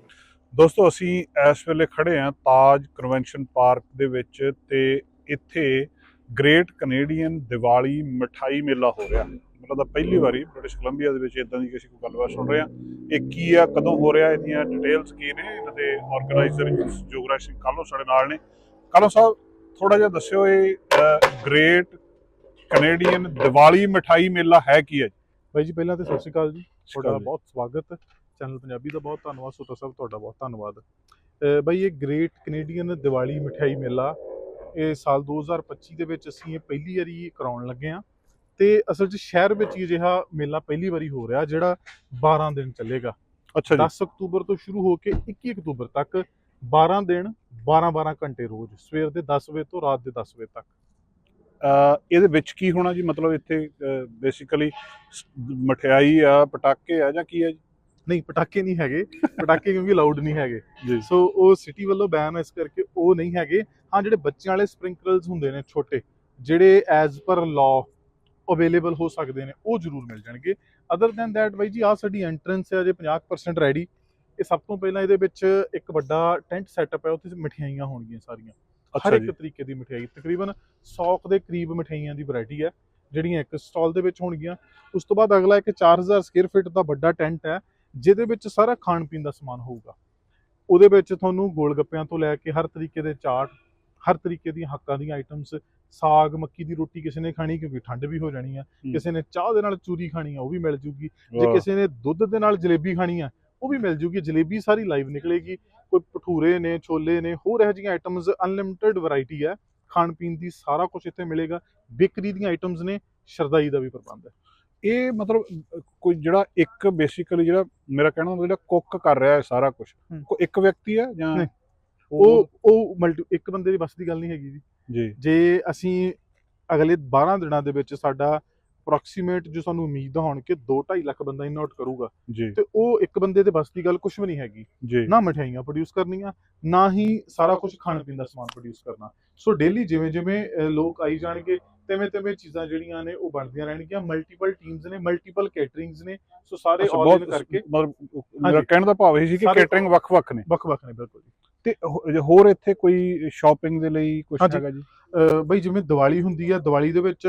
ਦੋਸਤੋ, ਅਸੀਂ ਇਸ ਵੇਲੇ ਖੜੇ ਹਾਂ ਤਾਜ ਕਨਵੈਨਸ਼ਨ ਪਾਰਕ ਦੇ ਵਿੱਚ ਤੇ ਇੱਥੇ ਗ੍ਰੇਟ ਕੈਨੇਡੀਅਨ ਦੀਵਾਲੀ ਮਿਠਾਈ ਮੇਲਾ ਹੋ ਰਿਹਾ। ਮਤਲਬ ਦਾ ਪਹਿਲੀ ਵਾਰੀ ਬ੍ਰਿਟਿਸ਼ ਕੋਲੰਬੀਆ ਦੇ ਵਿੱਚ ਇਦਾਂ ਦੀ ਕਿਸੇ ਕੋਈ ਗੱਲਬਾਤ ਸੁਣ ਰਹੇ ਹਾਂ। ਇਹ ਕੀ ਆ, ਕਦੋਂ ਹੋ ਰਿਹਾ, ਇਹਦੀਆਂ ਡਿਟੇਲਸ ਕੀ ਨੇ? ਇਹਨਾਂ ਦੇ ਆਰਗੇਨਾਈਜ਼ਰ ਜੋਗਰਾਜ ਸਿੰਘ ਕਾਲੋ ਸਾਡੇ ਨਾਲ ਨੇ? ਕਾਲੋ ਸਾਹਿਬ ਥੋੜਾ ਜਿਹਾ ਦੱਸਿਓ ਇਹ ਗ੍ਰੇਟ ਕੈਨੇਡੀਅਨ ਦੀਵਾਲੀ ਮਠਾਈ ਮੇਲਾ ਹੈ ਕੀ ਹੈ? ਬਾਈ ਜੀ ਪਹਿਲਾਂ ਤੇ ਸਤਿ ਸ਼੍ਰੀ ਅਕਾਲ ਜੀ। ਤੁਹਾਡਾ। ਬਹੁਤ ਸਵਾਗਤ ਚੈਨਲ ਪੰਜਾਬੀ ਦਾ ਬਹੁਤ ਧੰਨਵਾਦ ਸੋਤਾ ਸਾਹਿਬ ਤੁਹਾਡਾ ਬਹੁਤ ਧੰਨਵਾਦ। ਬਾਈ ਇਹ ਗ੍ਰੇਟ ਕੈਨੇਡੀਅਨ ਦੀਵਾਲੀ ਮਠਿਆਈ ਮੇਲਾ ਇਹ ਸਾਲ 2025 ਦੇ ਵਿੱਚ ਅਸੀਂ ਇਹ ਪਹਿਲੀ ਵਾਰੀ ਕਰਾਉਣ ਲੱਗੇ ਆ ਤੇ ਅਸਲ 'ਚ ਸ਼ਹਿਰ ਵਿੱਚ ਹੀ ਅਜਿਹਾ ਮੇਲਾ ਪਹਿਲੀ ਵਾਰੀ ਹੋ ਰਿਹਾ ਜਿਹੜਾ 12 ਦਿਨ ਚੱਲੇਗਾ। ਅੱਛਾ ਜੀ। 10 ਅਕਤੂਬਰ ਤੋਂ ਸ਼ੁਰੂ ਹੋ ਕੇ 21 ਅਕਤੂਬਰ ਤੱਕ 12 ਦਿਨ 12 12 ਘੰਟੇ ਰੋਜ਼ ਸਵੇਰ ਦੇ 10 ਵਜੇ ਤੋਂ ਰਾਤ ਦੇ 10 ਵਜੇ ਤੱਕ। ਇਹਦੇ ਵਿੱਚ ਕੀ ਹੋਣਾ ਜੀ? ਮਤਲਬ ਇੱਥੇ ਬੇਸਿਕਲੀ ਮਠਿਆਈ ਆ ਪਟਾਕੇ ਆ ਜਾਂ ਕੀ ਆ ਜੀ? ਨਹੀਂ ਪਟਾਕੇ ਨਹੀਂ ਹੈਗੇ। ਪਟਾਕੇ ਕਿਉਂਕਿ ਅਲਾਉਡ ਨਹੀਂ ਹੈਗੇ। ਜੀ। ਸੋ ਉਹ ਸਿਟੀ ਵੱਲੋਂ ਬੈਨ ਇਸ ਕਰਕੇ ਉਹ ਨਹੀਂ ਹੈਗੇ। ਹਾਂ ਜਿਹੜੇ ਬੱਚਿਆਂ ਵਾਲੇ ਸਪ੍ਰਿੰਕਲਸ ਹੁੰਦੇ ਨੇ ਛੋਟੇ ਜਿਹੜੇ ਐਜ਼ ਪਰ ਲਾਅ ਅਵੇਲੇਬਲ ਹੋ ਸਕਦੇ ਨੇ ਉਹ ਜ਼ਰੂਰ ਮਿਲ ਜਾਣਗੇ। ਅਦਰ ਦੈਨ ਥੈਟ ਬਾਈ ਜੀ ਆ ਸਾਡੀ ਐਂਟਰੈਂਸ ਹੈ ਅਜੇ 50% ਰੈਡੀ ਇਹ ਸਭ ਤੋਂ ਪਹਿਲਾਂ ਇਹਦੇ ਵਿੱਚ ਇੱਕ ਵੱਡਾ ਟੈਂਟ ਸੈਟਅਪ ਹੈ ਉੱਥੇ ਮਠਿਆਈਆਂ ਹੋਣਗੀਆਂ ਸਾਰੀਆਂ। ਹਰ ਇੱਕ ਤਰੀਕੇ ਦੀ ਮਠਿਆਈ ਤਕਰੀਬਨ 100 ਕੁ ਦੇ ਕਰੀਬ ਮਠਿਆਈਆਂ ਦੀ ਵੈਰਾਈਟੀ ਹੈ ਜਿਹੜੀਆਂ ਇੱਕ ਸਟਾਲ ਦੇ ਵਿੱਚ ਹੋਣਗੀਆਂ। ਉਸ ਤੋਂ ਬਾਅਦ ਅਗਲਾ ਇੱਕ 4000 ਸਕੁਅਰ ਫੀਟ ਦਾ ਵੱਡਾ ਟੈਂਟ ਹੈ ਜਿਹਦੇ ਵਿੱਚ ਸਾਰਾ ਖਾਣ ਪੀਣ ਦਾ ਸਮਾਨ ਹੋਊਗਾ। ਉਹਦੇ ਵਿੱਚ ਤੁਹਾਨੂੰ ਗੋਲ ਗੱਪਿਆਂ ਤੋਂ ਲੈ ਕੇ ਹਰ ਤਰੀਕੇ ਦੇ ਚਾਟ ਹਰ ਤਰੀਕੇ ਦੀਆਂ ਹੱਕਾਂ ਦੀਆਂ ਆਈਟਮਸ ਸਾਗ ਮੱਕੀ ਦੀ ਰੋਟੀ ਕਿਸੇ ਨੇ ਖਾਣੀ ਕਿਉਂਕਿ ਠੰਡ ਵੀ ਹੋ ਜਾਣੀ ਆ ਕਿਸੇ ਨੇ ਚਾਹ ਦੇ ਨਾਲ ਚੂਰੀ ਖਾਣੀ ਆ ਉਹ ਵੀ ਮਿਲ ਜੂਗੀ। ਜੇ ਕਿਸੇ ਨੇ ਦੁੱਧ ਦੇ ਨਾਲ ਜਲੇਬੀ ਖਾਣੀ ਆ ਉਹ ਵੀ ਮਿਲ ਜੂਗੀ ਜਲੇਬੀ ਸਾਰੀ ਲਾਈਵ ਨਿਕਲੇਗੀ ਕੋਈ ਭਟੂਰੇ ਨੇ ਛੋਲੇ ਨੇ ਹੋਰ ਇਹੋ ਜਿਹੀਆਂ ਆਈਟਮਸ ਅਨਲਿਮਿਟਿਡ ਵੈਰਾਈਟੀ ਹੈ। ਖਾਣ ਪੀਣ ਦੀ ਸਾਰਾ ਕੁਝ ਇੱਥੇ ਮਿਲੇਗਾ। ਬੇਕਰੀ ਦੀਆਂ ਆਈਟਮਸ ਨੇ ਸ਼ਰਦਾਈ ਦਾ ਵੀ ਪ੍ਰਬੰਧ ਹੈ। ਇਹ ਮਤਲਬ ਕੋਈ ਜਿਹੜਾ ਇੱਕ ਬੇਸਿਕਲੀ ਜਿਹੜਾ ਮੇਰਾ ਕਹਿਣਾ ਮਤਲਬ ਜਿਹੜਾ ਕੁੱਕ ਕਰ ਰਿਹਾ ਹੈ ਸਾਰਾ ਕੁਝ। ਕੋਈ ਇੱਕ ਵਿਅਕਤੀ ਹੈ ਜਾਂ। ਉਹ ਉਹ ਮਲਟੀ ਇੱਕ ਬੰਦੇ ਦੀ ਬਸ ਦੀ ਗੱਲ ਨਹੀਂ ਹੈਗੀ ਜੀ। ਜੇ। ਅਸੀਂ ਅਗਲੇ 12 ਦਿਨਾਂ ਦੇ ਵਿੱਚ ਸਾਡਾ ਅਪਰੋਕਸੀਮੇਟ ਜੋ ਸਾਨੂੰ ਉਮੀਦ ਹੋਣ ਕਿ 2.5 ਲੱਖ ਬੰਦਾ ਇਨ ਆਊਟ ਕਰੂਗਾ ਜੀ। ਤੇ ਉਹ ਇੱਕ ਬੰਦੇ ਦੇ ਬਸ ਦੀ ਗੱਲ ਕੁਝ ਵੀ ਨਹੀਂ ਹੈਗੀ। ਨਾ ਮਠਿਆਈਆਂ ਪ੍ਰੋਡਿਊਸ ਕਰਨੀਆਂ ਨਾ ਹੀ ਸਾਰਾ ਕੁਝ ਖਾਣ ਪੀਣ ਦਾ ਸਮਾਨ ਪ੍ਰੋਡਿਊਸ ਕਰਨਾ। ਸੋ ਡੇਲੀ ਜਿਵੇਂ ਜਿਵੇਂ ਲੋਕ ਆਈ ਜਾਣਗੇ ਤਿਵੇਂ ਤਿਵੇਂ ਚੀਜ਼ਾਂ ਜਿਹੜੀਆਂ ਨੇ ਉਹ ਬਣਦੀਆਂ ਰਹਿਣਗੀਆਂ। ਮਲਟੀਪਲ ਟੀਮਸ ਨੇ ਮਲਟੀਪਲ ਕੇਟਰਿੰਗਸ ਨੇ। ਸੋ ਸਾਰੇ ਆਲ ਇਨ ਕਰਕੇ ਮਤਲਬ ਮੇਰਾ। ਕਹਿਣ ਦਾ ਭਾਵ ਇਹ ਸੀ ਕਿ ਕੇਟਰਿੰਗ ਵੱਖ-ਵੱਖ ਨੇ। ਵੱਖ-ਵੱਖ ਨੇ ਬਿਲਕੁਲ ਤੇ ਹੋਰ ਇੱਥੇ ਕੋਈ ਸ਼ਾਪਿੰਗ ਦੇ ਲਈ ਕੁਝ। ਹੈਗਾ ਜੀ? ਬਈ ਜਿਵੇਂ ਦੀਵਾਲੀ ਹੁੰਦੀ ਹੈ ਦੀਵਾਲੀ ਦੇ ਵਿੱਚ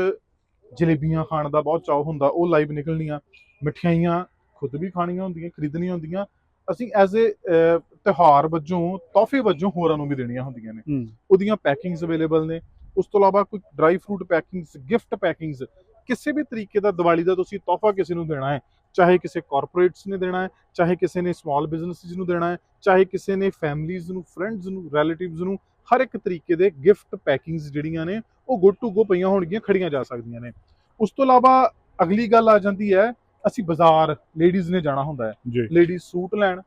ਜਲੇਬੀਆਂ ਖਾਣ ਦਾ ਬਹੁਤ ਚਾਅ ਹੁੰਦਾ ਉਹ ਲਾਈਵ ਨਿਕਲਣੀਆਂ ਮਠਿਆਈਆਂ ਖੁਦ ਵੀ ਖਾਣੀਆਂ ਹੁੰਦੀਆਂ ਖਰੀਦਣੀਆਂ ਹੁੰਦੀਆਂ। ਅਸੀਂ ਐਜ਼ ਅ ਤਿਉਹਾਰ ਵਜੋਂ ਤੋਹਫੇ ਵਜੋਂ ਹੋਰਾਂ ਨੂੰ ਵੀ ਦੇਣੀਆਂ ਹੁੰਦੀਆਂ ਨੇ। ਉਹਦੀਆਂ ਪੈਕਿੰਗਸ ਅਵੇਲੇਬਲ ਨੇ। ਉਸ ਤੋਂ ਇਲਾਵਾ ਕੋਈ dry fruit packings gift packings ਕਿਸੇ ਵੀ ਤਰੀਕੇ ਦਾ ਦੀਵਾਲੀ ਦਾ ਤੁਸੀਂ ਤੋਹਫਾ ਕਿਸੇ ਨੂੰ ਦੇਣਾ ਹੈ ਚਾਹੇ ਕਿਸੇ ਕਾਰਪੋਰੇਟਸ ਨੇ ਦੇਣਾ ਹੈ ਚਾਹੇ ਕਿਸੇ ਨੇ ਸਮਾਲ ਬਿਜ਼ਨੈਸਿਸ ਨੂੰ ਦੇਣਾ ਹੈ ਚਾਹੇ ਕਿਸੇ ਨੇ ਫੈਮਲੀਜ਼ ਨੂੰ ਫਰੈਂਡਸ ਨੂੰ ਰਿਲੇਟਿਵਸ ਨੂੰ ਹਰ ਇੱਕ ਤਰੀਕੇ ਦੇ ਗਿਫਟ ਪੈਕਿੰਗਸ ਜਿਹੜੀਆਂ ਨੇ ਉਹ ਗੁੱਡ ਟੂ ਗੋ ਪਈਆਂ ਹੋਣਗੀਆਂ ਖੜੀਆਂ ਜਾ ਸਕਦੀਆਂ ਨੇ। ਉਸ ਤੋਂ ਇਲਾਵਾ ਅਗਲੀ ਗੱਲ ਆ ਜਾਂਦੀ ਹੈ ਅਸੀਂ ਬਾਜ਼ਾਰ ਲੇਡੀਜ਼ ਨੇ ਜਾਣਾ ਹੁੰਦਾ ਹੈ। ਲੇਡੀਜ਼ ਸੂਟ ਲੈਣ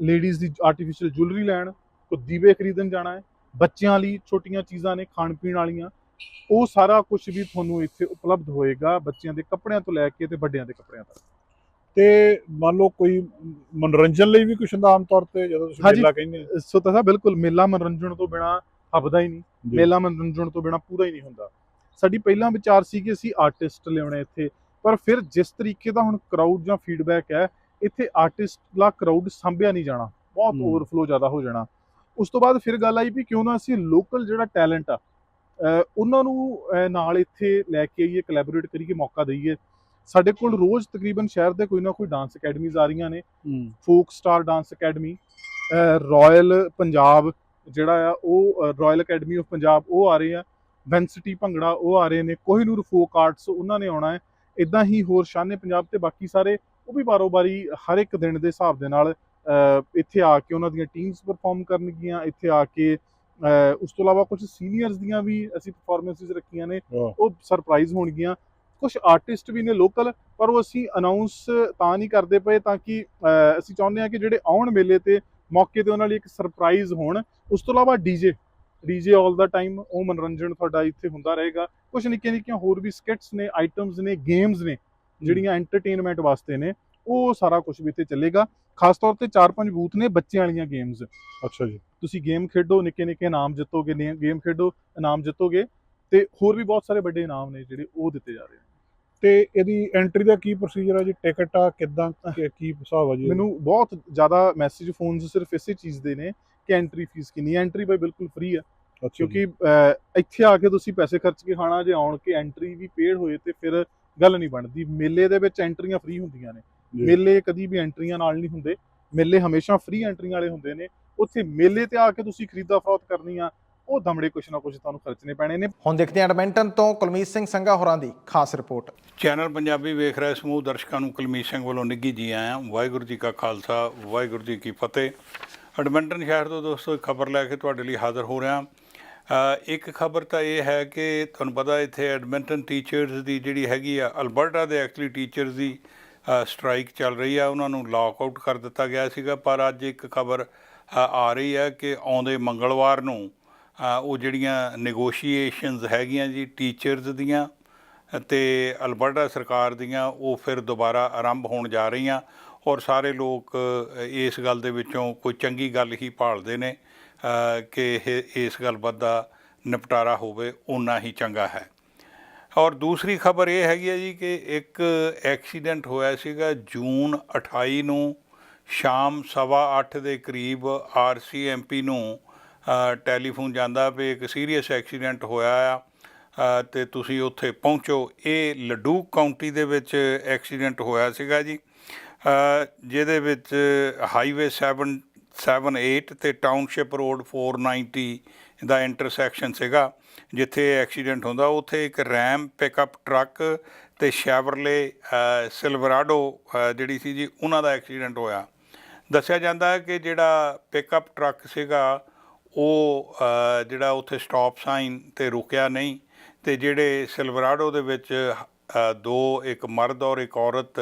ਲੇਡੀਜ਼ ਦੀ ਆਰਟੀਫੀਸ਼ੀਅਲ ਜੁਐਲਰੀ ਲੈਣ ਕੋਈ ਦੀਵੇ ਖਰੀਦਣ ਜਾਣਾ ਹੈ ਬੱਚਿਆਂ ਲਈ ਛੋਟੀਆਂ ਚੀਜ਼ਾਂ ਨੇ ਖਾਣ ਪੀਣ ਵਾਲੀਆਂ ਉਹ ਸਾਰਾ ਕੁਝ ਵੀ ਤੁਹਾਨੂੰ ਇੱਥੇ ਉਪਲਬਧ ਹੋਏਗਾ ਬੱਚਿਆਂ ਦੇ ਕੱਪੜਿਆਂ ਤੋਂ ਲੈ ਕੇ ਤੇ ਵੱਡਿਆਂ ਦੇ ਕੱਪੜਿਆਂ ਤੱਕ। ਤੇ ਮੰਨ ਲਓ ਕੋਈ ਮਨੋਰੰਜਨ ਲਈ ਵੀ ਕੁਝ ਹੁੰਦਾ ਆਮ ਤੌਰ ਤੇ ਜਦੋਂ ਤੁਸੀਂ। ਮੇਲਾ ਕਹਿੰਦੇ ਆ ਸੋ ਤਾਂ ਬਿਲਕੁਲ ਮੇਲਾ ਮਨੋਰੰਜਨ ਤੋਂ ਬਿਨਾ ਹੱਬਦਾ ਹੀ ਨਹੀਂ। ਮੇਲਾ ਮਨੋਰੰਜਨ ਤੋਂ ਬਿਨਾ ਪੂਰਾ ਹੀ ਨਹੀਂ ਹੁੰਦਾ ਸਾਡੀ ਪਹਿਲਾਂ ਵਿਚਾਰ ਸੀ ਕਿ ਅਸੀਂ ਆਰਟਿਸਟ ਲਿਆਉਣੇ ਇੱਥੇ ਪਰ ਫਿਰ ਜਿਸ ਤਰੀਕੇ ਦਾ ਹੁਣ ਕਰਾਊਡ ਜਾਂ ਫੀਡਬੈਕ ਹੈ ਇੱਥੇ ਆਰਟਿਸਟ ਦਾ ਕਰਾਊਡ ਸੰਭਿਆ ਨਹੀਂ ਜਾਣਾ ਬਹੁਤ ਹੂੰ। ਓਵਰਫਲੋ ਜ਼ਿਆਦਾ ਹੋ ਜਾਣਾ ਉਸ ਤੋਂ ਬਾਅਦ ਫਿਰ ਗੱਲ ਆਈ ਵੀ ਕਿਉਂ ਨਾ ਅਸੀਂ ਲੋਕਲ ਜਿਹੜਾ ਟੈਲੈਂਟ ਆ ਉਹਨਾਂ ਨੂੰ ਨਾਲ ਇੱਥੇ ਲੈ ਕੇ ਆਈਏ ਕੋਲੈਬੋਰੇਟ ਕਰੀਏ ਮੌਕਾ ਦਈਏ ਸਾਡੇ ਕੋਲ ਰੋਜ਼ ਤਕਰੀਬਨ ਸ਼ਹਿਰ ਦੇ ਕੋਈ ਨਾ ਕੋਈ ਡਾਂਸ ਅਕੈਡਮੀਜ਼ ਆ ਰਹੀਆਂ ਨੇ। Folk star dance academy royal Punjab ਜਿਹੜਾ ਆ ਉਹ ਰਾਇਲ ਅਕੈਡਮੀ ਆਫ ਪੰਜਾਬ ਉਹ ਆ ਰਹੇ ਆ। ਵੈਂਸਿਟੀ ਭੰਗੜਾ ਉਹ ਆ ਰਹੇ ਨੇ। ਕੋਹੀਨੂਰ ਫੋਕ ਆਰਟਸ ਉਹਨਾਂ ਨੇ ਆਉਣਾ ਹੈ। ਇਦਾਂ ਹੀ ਹੋਰ ਸ਼ਾਨੇ ਪੰਜਾਬ ਤੇ ਬਾਕੀ ਸਾਰੇ ਉਹ ਵੀ ਬਾਰੋ-ਬਾਰੀ ਹਰ ਇੱਕ ਦਿਨ ਦੇ ਹਿਸਾਬ ਦੇ ਨਾਲ ਇੱਥੇ ਆ ਕੇ ਉਹਨਾਂ ਦੀਆਂ ਟੀਮਸ ਪਰਫਾਰਮ ਕਰਨਗੀਆਂ। ਇੱਥੇ ਆ ਕੇ ਉਸ ਤੋਂ ਇਲਾਵਾ ਕੁਝ ਸੀਨੀਅਰਸ ਦੀਆਂ ਵੀ ਅਸੀਂ ਪਰਫਾਰਮੈਂਸਿਸ ਰੱਖੀਆਂ ਨੇ। ਉਹ ਸਰਪ੍ਰਾਈਜ਼ ਹੋਣਗੀਆਂ। ਕੁਝ ਆਰਟਿਸਟ ਵੀ ਨੇ ਲੋਕਲ ਪਰ ਉਹ ਅਸੀਂ ਅਨਾਉਂਸ ਤਾਂ ਨਹੀਂ ਕਰਦੇ ਪਏ ਤਾਂ ਕਿ ਅਸੀਂ ਚਾਹੁੰਦੇ ਹਾਂ ਕਿ ਜਿਹੜੇ ਆਉਣ ਮੇਲੇ ਤੇ ਮੌਕੇ ਤੇ ਉਹਨਾਂ ਲਈ ਇੱਕ ਸਰਪ੍ਰਾਈਜ਼ ਹੋਣ। ਉਸ ਤੋਂ ਇਲਾਵਾ ਡੀਜੇ ਡੀਜੇ 올 ਦਾ ਟਾਈਮ ਉਹ ਮਨੋਰੰਜਨ ਤੁਹਾਡਾ ਇੱਥੇ ਹੁੰਦਾ ਰਹੇਗਾ। ਕੁਝ ਨਿੱਕੀਆਂ ਨਿੱਕੀਆਂ ਹੋਰ ਵੀ ਸਕਿਟਸ ਨੇ ਆਈਟਮਸ ਨੇ ਗੇਮਸ ਨੇ ਜਿਹੜੀਆਂ ਐਂਟਰਟੇਨਮੈਂਟ ਵਾਸਤੇ ਨੇ ਉਹ ਸਾਰਾ ਕੁਝ ਵੀ ਇੱਥੇ ਚੱਲੇਗਾ। ਖਾਸ ਤੌਰ ਤੇ 4-5 ਬੂਥ ਨੇ ਬੱਚਿਆਂ ਵਾਲੀਆਂ ਗੇਮਸ ਅੱਛਾ ਜੀ। ਤੁਸੀਂ ਗੇਮ ਖੇਡੋ ਨਿੱਕੇ ਨਿੱਕੇ ਇਨਾਮ ਜਿੱਤੋਗੇ ਗੇਮ ਖੇਡੋ ਇਨਾਮ ਜਿੱਤੋਗੇ। ਤੇ ਹੋਰ ਵੀ ਬਹੁਤ ਸਾਰੇ ਵੱਡੇ ਇਨਾਮ ਨੇ ਜਿਹੜੇ ਉਹ ਦਿੱਤੇ ਜਾ ਰਹੇ ਨੇ। ਤੇ ਇਹਦੀ ਐਂਟਰੀ ਦਾ ਕੀ ਪ੍ਰੋਸੀਜਰ ਹੈ ਜੀ? ਟਿਕਟ ਆ ਕਿਦਾਂ ਕੀ ਹਿਸਾਬ ਆ ਜੀ? ਮੈਨੂੰ ਬਹੁਤ ਜ਼ਿਆਦਾ ਮੈਸੇਜ ਫੋਨਸ ਸਿਰਫ ਇਸੇ ਚੀਜ਼ ਦੇ ਨੇ ਕਿ ਐਂਟਰੀ ਫੀਸ ਕਿੰਨੀ ਹੈ ਐਂਟਰੀ ਬਾਈ ਬਿਲਕੁਲ ਫ੍ਰੀ ਜੀ। ਕਿਉਂਕਿ ਇੱਥੇ ਆ ਕੇ ਤੁਸੀਂ ਪੈਸੇ ਖਰਚ ਕੇ ਖਾਣਾ ਜੇ ਆਉਣ ਕੇ ਐਂਟਰੀ ਵੀ ਪੇਡ ਹੋਏ ਤੇ ਫਿਰ ਗੱਲ ਨਹੀਂ ਬਣਦੀ। ਮੇਲੇ ਦੇ ਵਿੱਚ ਐਂਟਰੀਆਂ ਫ੍ਰੀ ਹੁੰਦੀਆਂ ਨੇ। ਮੇਲੇ ਕਦੀ ਵੀ ਐਂਟਰੀਆਂ ਨਾਲ ਨਹੀਂ ਹੁੰਦੇ। ਮੇਲੇ ਹਮੇਸ਼ਾ ਫ੍ਰੀ ਐਂਟਰੀਆਂ ਵਾਲੇ ਹੁੰਦੇ ਨੇ। ਉੱਥੇ ਮੇਲੇ ਤੇ ਆ ਕੇ ਤੁਸੀਂ ਖਰੀਦਾ ਫਰੋਖਤ ਕਰਨੀ ਆ ਉਹ ਦਮੜੇ ਕੁਛ ਨਾ ਕੁਛ ਤੁਹਾਨੂੰ ਖਰਚਣੇ ਪੈਣੇ ਨੇ। ਹੁਣ ਦੇਖਦੇ ਹਾਂ ਐਡਮਿੰਟਨ ਤੋਂ ਕੁਲਮੀਤ ਸਿੰਘ ਸੰਘਾ ਹੋਰਾਂ ਦੀ ਖਾਸ ਰਿਪੋਰਟ। ਚੈਨਲ ਪੰਜਾਬੀ ਵੇਖ ਰਹੇ ਸਮੂਹ ਦਰਸ਼ਕਾਂ ਨੂੰ ਕੁਲਮੀਤ ਸਿੰਘ ਵੱਲੋਂ ਨਿੱਘੀ ਜੀ ਆਇਆਂ। ਵਾਹਿਗੁਰੂ ਜੀ ਕਾ ਖਾਲਸਾ ਵਾਹਿਗੁਰੂ ਜੀ ਕੀ ਫਤਿਹ। ਐਡਮੰਟਨ ਸ਼ਹਿਰ ਤੋਂ ਦੋਸਤੋ ਇੱਕ ਖਬਰ ਲੈ ਕੇ ਤੁਹਾਡੇ ਲਈ ਹਾਜ਼ਰ ਹੋ ਰਿਹਾ। ਇੱਕ ਖਬਰ ਤਾਂ ਇਹ ਹੈ ਕਿ ਤੁਹਾਨੂੰ ਪਤਾ ਇੱਥੇ ਐਡਮੰਟਨ ਟੀਚਰਸ ਦੀ ਜਿਹੜੀ ਹੈਗੀ ਆ ਅਲਬਰਟਾ ਦੇ ਐਕਚੁਅਲੀ ਟੀਚਰਸ ਦੀ ਸਟ੍ਰਾਈਕ ਚੱਲ ਰਹੀ ਆ। ਉਹਨਾਂ ਨੂੰ ਲੌਕ ਆਊਟ ਕਰ ਦਿੱਤਾ ਗਿਆ ਸੀਗਾ। ਪਰ ਅੱਜ ਇੱਕ ਖਬਰ ਆ ਰਹੀ ਹੈ ਕਿ ਆਉਂਦੇ ਮੰਗਲਵਾਰ ਨੂੰ ਉਹ ਜਿਹੜੀਆਂ ਨੈਗੋਸ਼ੀਏਸ਼ਨਸ ਹੈਗੀਆਂ ਜੀ ਟੀਚਰਸ ਦੀਆਂ ਅਤੇ ਅਲਬਰਟਾ ਸਰਕਾਰ ਦੀਆਂ, ਉਹ ਫਿਰ ਦੁਬਾਰਾ ਆਰੰਭ ਹੋਣ ਜਾ ਰਹੀਆਂ ਔਰ ਸਾਰੇ ਲੋਕ ਇਸ ਗੱਲ ਦੇ ਵਿੱਚੋਂ ਕੋਈ ਚੰਗੀ ਗੱਲ ਹੀ ਭਾਲਦੇ ਨੇ ਕਿ ਇਹ, ਇਸ ਗੱਲਬਾਤ ਦਾ ਨਿਪਟਾਰਾ ਹੋਵੇ, ਓਨਾ ਹੀ ਚੰਗਾ ਹੈ। ਔਰ ਦੂਸਰੀ ਖਬਰ ਇਹ ਹੈਗੀ ਹੈ ਜੀ ਕਿ ਇੱਕ ਐਕਸੀਡੈਂਟ ਹੋਇਆ ਸੀਗਾ ਜੂਨ 28 ਨੂੰ, ਸ਼ਾਮ ਸਵਾ ਅੱਠ ਦੇ ਕਰੀਬ ਆਰਸੀਐਮਪੀ ਨੂੰ ਟੈਲੀਫੋਨ ਜਾਂਦਾ ਵੀ ਇੱਕ ਸੀਰੀਅਸ ਐਕਸੀਡੈਂਟ ਹੋਇਆ ਆ। ਅ, ਤੇ ਤੁਸੀਂ ਉੱਥੇ ਪਹੁੰਚੋ। ਇਹ ਲਡੂ ਕਾਉਂਟੀ ਦੇ ਵਿੱਚ ਐਕਸੀਡੈਂਟ ਹੋਇਆ ਸੀਗਾ ਜੀ। ਜਿਹਦੇ ਵਿੱਚ ਹਾਈਵੇ 778 ਤੇ ਟਾਊਨਸ਼ਿਪ ਰੋਡ 490 ਦਾ ਇੰਟਰਸੈਕਸ਼ਨ ਸੀਗਾ ਜਿੱਥੇ ਐਕਸੀਡੈਂਟ ਹੁੰਦਾ। ਉੱਥੇ ਇੱਕ ਰੈਮ ਪਿਕਅਪ ਟਰੱਕ ਤੇ ਸ਼ੈਵਰਲੇ ਸਿਲਵਰਾਡੋ ਜਿਹੜੀ ਸੀ ਜੀ ਉਹਨਾਂ ਦਾ ਐਕਸੀਡੈਂਟ ਹੋਇਆ। ਦੱਸਿਆ ਜਾਂਦਾ ਹੈ ਕਿ ਜਿਹੜਾ ਪਿਕਅਪ ਟਰੱਕ ਸੀਗਾ ਉਹ ਜਿਹੜਾ ਉੱਥੇ ਸਟਾਪ ਸਾਈਨ ਤੇ ਰੁਕਿਆ ਨਹੀਂ ਤੇ ਜਿਹੜੇ ਸਿਲਵਰਾਡੋ ਦੇ ਵਿੱਚ ਦੋ, ਇੱਕ ਮਰਦ ਔਰ ਇੱਕ ਔਰਤ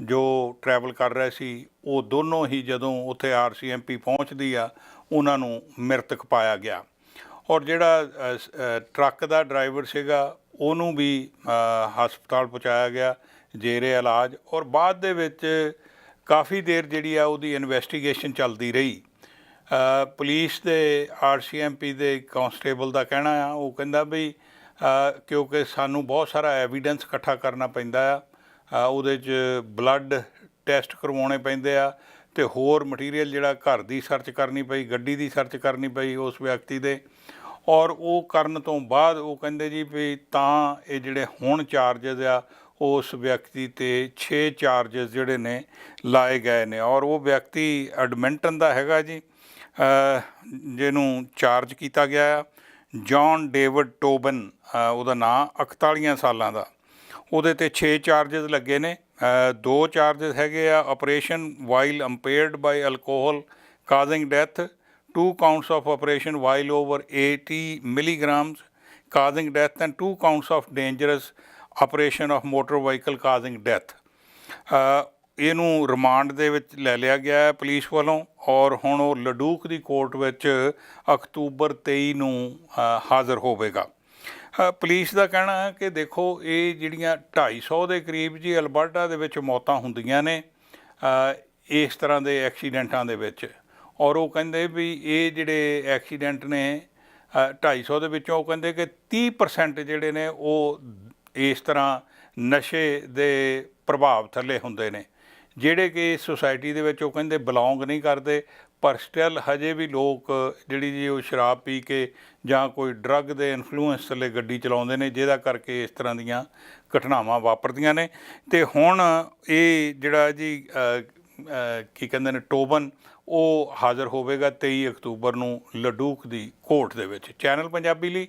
ਜੋ ਟਰੈਵਲ ਕਰ ਰਹੇ ਸੀ, ਉਹ ਦੋਨੋਂ ਹੀ ਜਦੋਂ ਉੱਥੇ ਆਰਸੀਐਮਪੀ ਪਹੁੰਚਦੀ ਆ, ਉਹਨਾਂ ਨੂੰ ਮ੍ਰਿਤਕ ਪਾਇਆ ਗਿਆ। ਔਰ ਜਿਹੜਾ ਟਰੱਕ ਦਾ ਡਰਾਈਵਰ ਸੀਗਾ, ਉਹਨੂੰ ਵੀ ਹਸਪਤਾਲ ਪਹੁੰਚਾਇਆ ਗਿਆ, ਜੇਰੇ ਇਲਾਜ। ਔਰ ਬਾਅਦ ਦੇ ਵਿੱਚ ਕਾਫੀ ਦੇਰ ਜਿਹੜੀ ਆ ਉਹਦੀ ਇਨਵੈਸਟੀਗੇਸ਼ਨ ਚੱਲਦੀ ਰਹੀ। ਪੁਲਿਸ ਦੇ ਆਰਸੀਐਮਪੀ ਦੇ ਕਾਂਸਟੇਬਲ ਦਾ ਕਹਿਣਾ ਆ, ਉਹ ਕਹਿੰਦਾ ਵੀ ਕਿਉਂਕਿ ਸਾਨੂੰ ਬਹੁਤ ਸਾਰਾ ਐਵੀਡੈਂਸ ਇਕੱਠਾ ਕਰਨਾ ਪੈਂਦਾ ਆ ਉਹਦੇ 'ਚ ਬਲੱਡ ਟੈਸਟ ਕਰਵਾਉਣੇ ਪੈਂਦੇ ਆ, ਤੇ ਹੋਰ ਮਟੀਰੀਅਲ ਜਿਹੜਾ ਘਰ ਦੀ ਸਰਚ ਕਰਨੀ ਪਈ, ਗੱਡੀ ਦੀ ਸਰਚ ਕਰਨੀ ਪਈ ਉਸ ਵਿਅਕਤੀ ਦੇ, ਔਰ ਉਹ ਕਰਨ ਤੋਂ ਬਾਅਦ ਉਹ ਕਹਿੰਦੇ ਜੀ ਵੀ ਤਾਂ ਇਹ ਜਿਹੜੇ ਹੁਣ ਚਾਰजेस ਆ, ਉਸ ਵਿਅਕਤੀ ਤੇ 6 ਚਾਰजेस ਜਿਹੜੇ ਨੇ ਲਾਏ ਗਏ ਨੇ, ਔਰ ਉਹ ਵਿਅਕਤੀ ਐਡਮਿੰਟਨ ਦਾ ਹੈਗਾ ਜੀ ਜਿਹਨੂੰ ਚਾਰਜ ਕੀਤਾ ਗਿਆ ਆ ਜੌਨ ਡੇਵਿਡ ਟੋਬਨ ਉਹਦਾ ਨਾਂ 41 ਸਾਲਾਂ ਦਾ ਉਹਦੇ ਤੇ 6 ਚਾਰजेस ਲੱਗੇ ਨੇ ਦੋ ਚਾਰजेस ਹੈਗੇ ਆ operation while impaired by alcohol causing death two counts of operation while over 80 milligrams causing death and two counts of dangerous operation of motor vehicle causing death. Uh, ਇਹਨੂੰ ਰਿਮਾਂਡ ਦੇ ਵਿੱਚ ਲੈ ਲਿਆ ਗਿਆ ਹੈ ਪੁਲਿਸ ਵੱਲੋਂ ਔਰ ਹੁਣ ਉਹ ਲਡੂਕ ਦੀ ਕੋਰਟ ਵਿੱਚ ਅਕਤੂਬਰ 23 ਨੂੰ ਹਾਜ਼ਰ ਹੋਵੇਗਾ। ਅ, ਪੁਲਿਸ ਦਾ ਕਹਿਣਾ ਹੈ ਕਿ ਦੇਖੋ ਇਹ ਜਿਹੜੀਆਂ 250 ਦੇ ਕਰੀਬ ਜੀ ਅਲਬਰਟਾ ਦੇ ਵਿੱਚ ਮੌਤਾਂ ਹੁੰਦੀਆਂ ਨੇ ਇਸ ਤਰ੍ਹਾਂ ਦੇ ਐਕਸੀਡੈਂਟਾਂ ਦੇ ਵਿੱਚ। ਔਰ ਉਹ ਕਹਿੰਦੇ ਵੀ ਇਹ ਜਿਹੜੇ ਐਕਸੀਡੈਂਟ ਨੇ ਅ, 250 ਦੇ ਵਿੱਚੋਂ ਉਹ ਕਹਿੰਦੇ ਕਿ 30% ਜਿਹੜੇ ਨੇ ਉਹ ਇਸ ਤਰ੍ਹਾਂ ਨਸ਼ੇ ਦੇ ਪ੍ਰਭਾਵ ਥੱਲੇ ਹੁੰਦੇ ਨੇ। ਜਿਹੜੇ ਕਿ ਸੋਸਾਇਟੀ ਦੇ ਵਿੱਚ ਉਹ ਕਹਿੰਦੇ ਬਿਲੋਂਗ ਨਹੀਂ ਕਰਦੇ, ਪਰ ਸਟਿਲ ਹਜੇ ਵੀ ਲੋਕ ਜਿਹੜੀ ਜੀ ਉਹ ਸ਼ਰਾਬ ਪੀ ਕੇ ਜਾਂ ਕੋਈ ਡਰੱਗ ਦੇ ਇਨਫਲੂਐਂਸ ਥੱਲੇ ਗੱਡੀ ਚਲਾਉਂਦੇ ਨੇ, ਜਿਹਦਾ ਕਰਕੇ ਇਸ ਤਰ੍ਹਾਂ ਦੀਆਂ ਘਟਨਾਵਾਂ ਵਾਪਰਦੀਆਂ ਨੇ। ਤੇ ਹੁਣ ਇਹ ਜਿਹੜਾ ਜੀ ਕੀ ਕਹਿੰਦੇ ਨੇ, ਟੋਬਨ, ਉਹ ਹਾਜ਼ਰ ਹੋਵੇਗਾ 23 ਅਕਤੂਬਰ ਨੂੰ ਲਡੂਕ ਦੀ ਕੋਰਟ ਦੇ ਵਿੱਚ। ਚੈਨਲ ਪੰਜਾਬੀ ਲਈ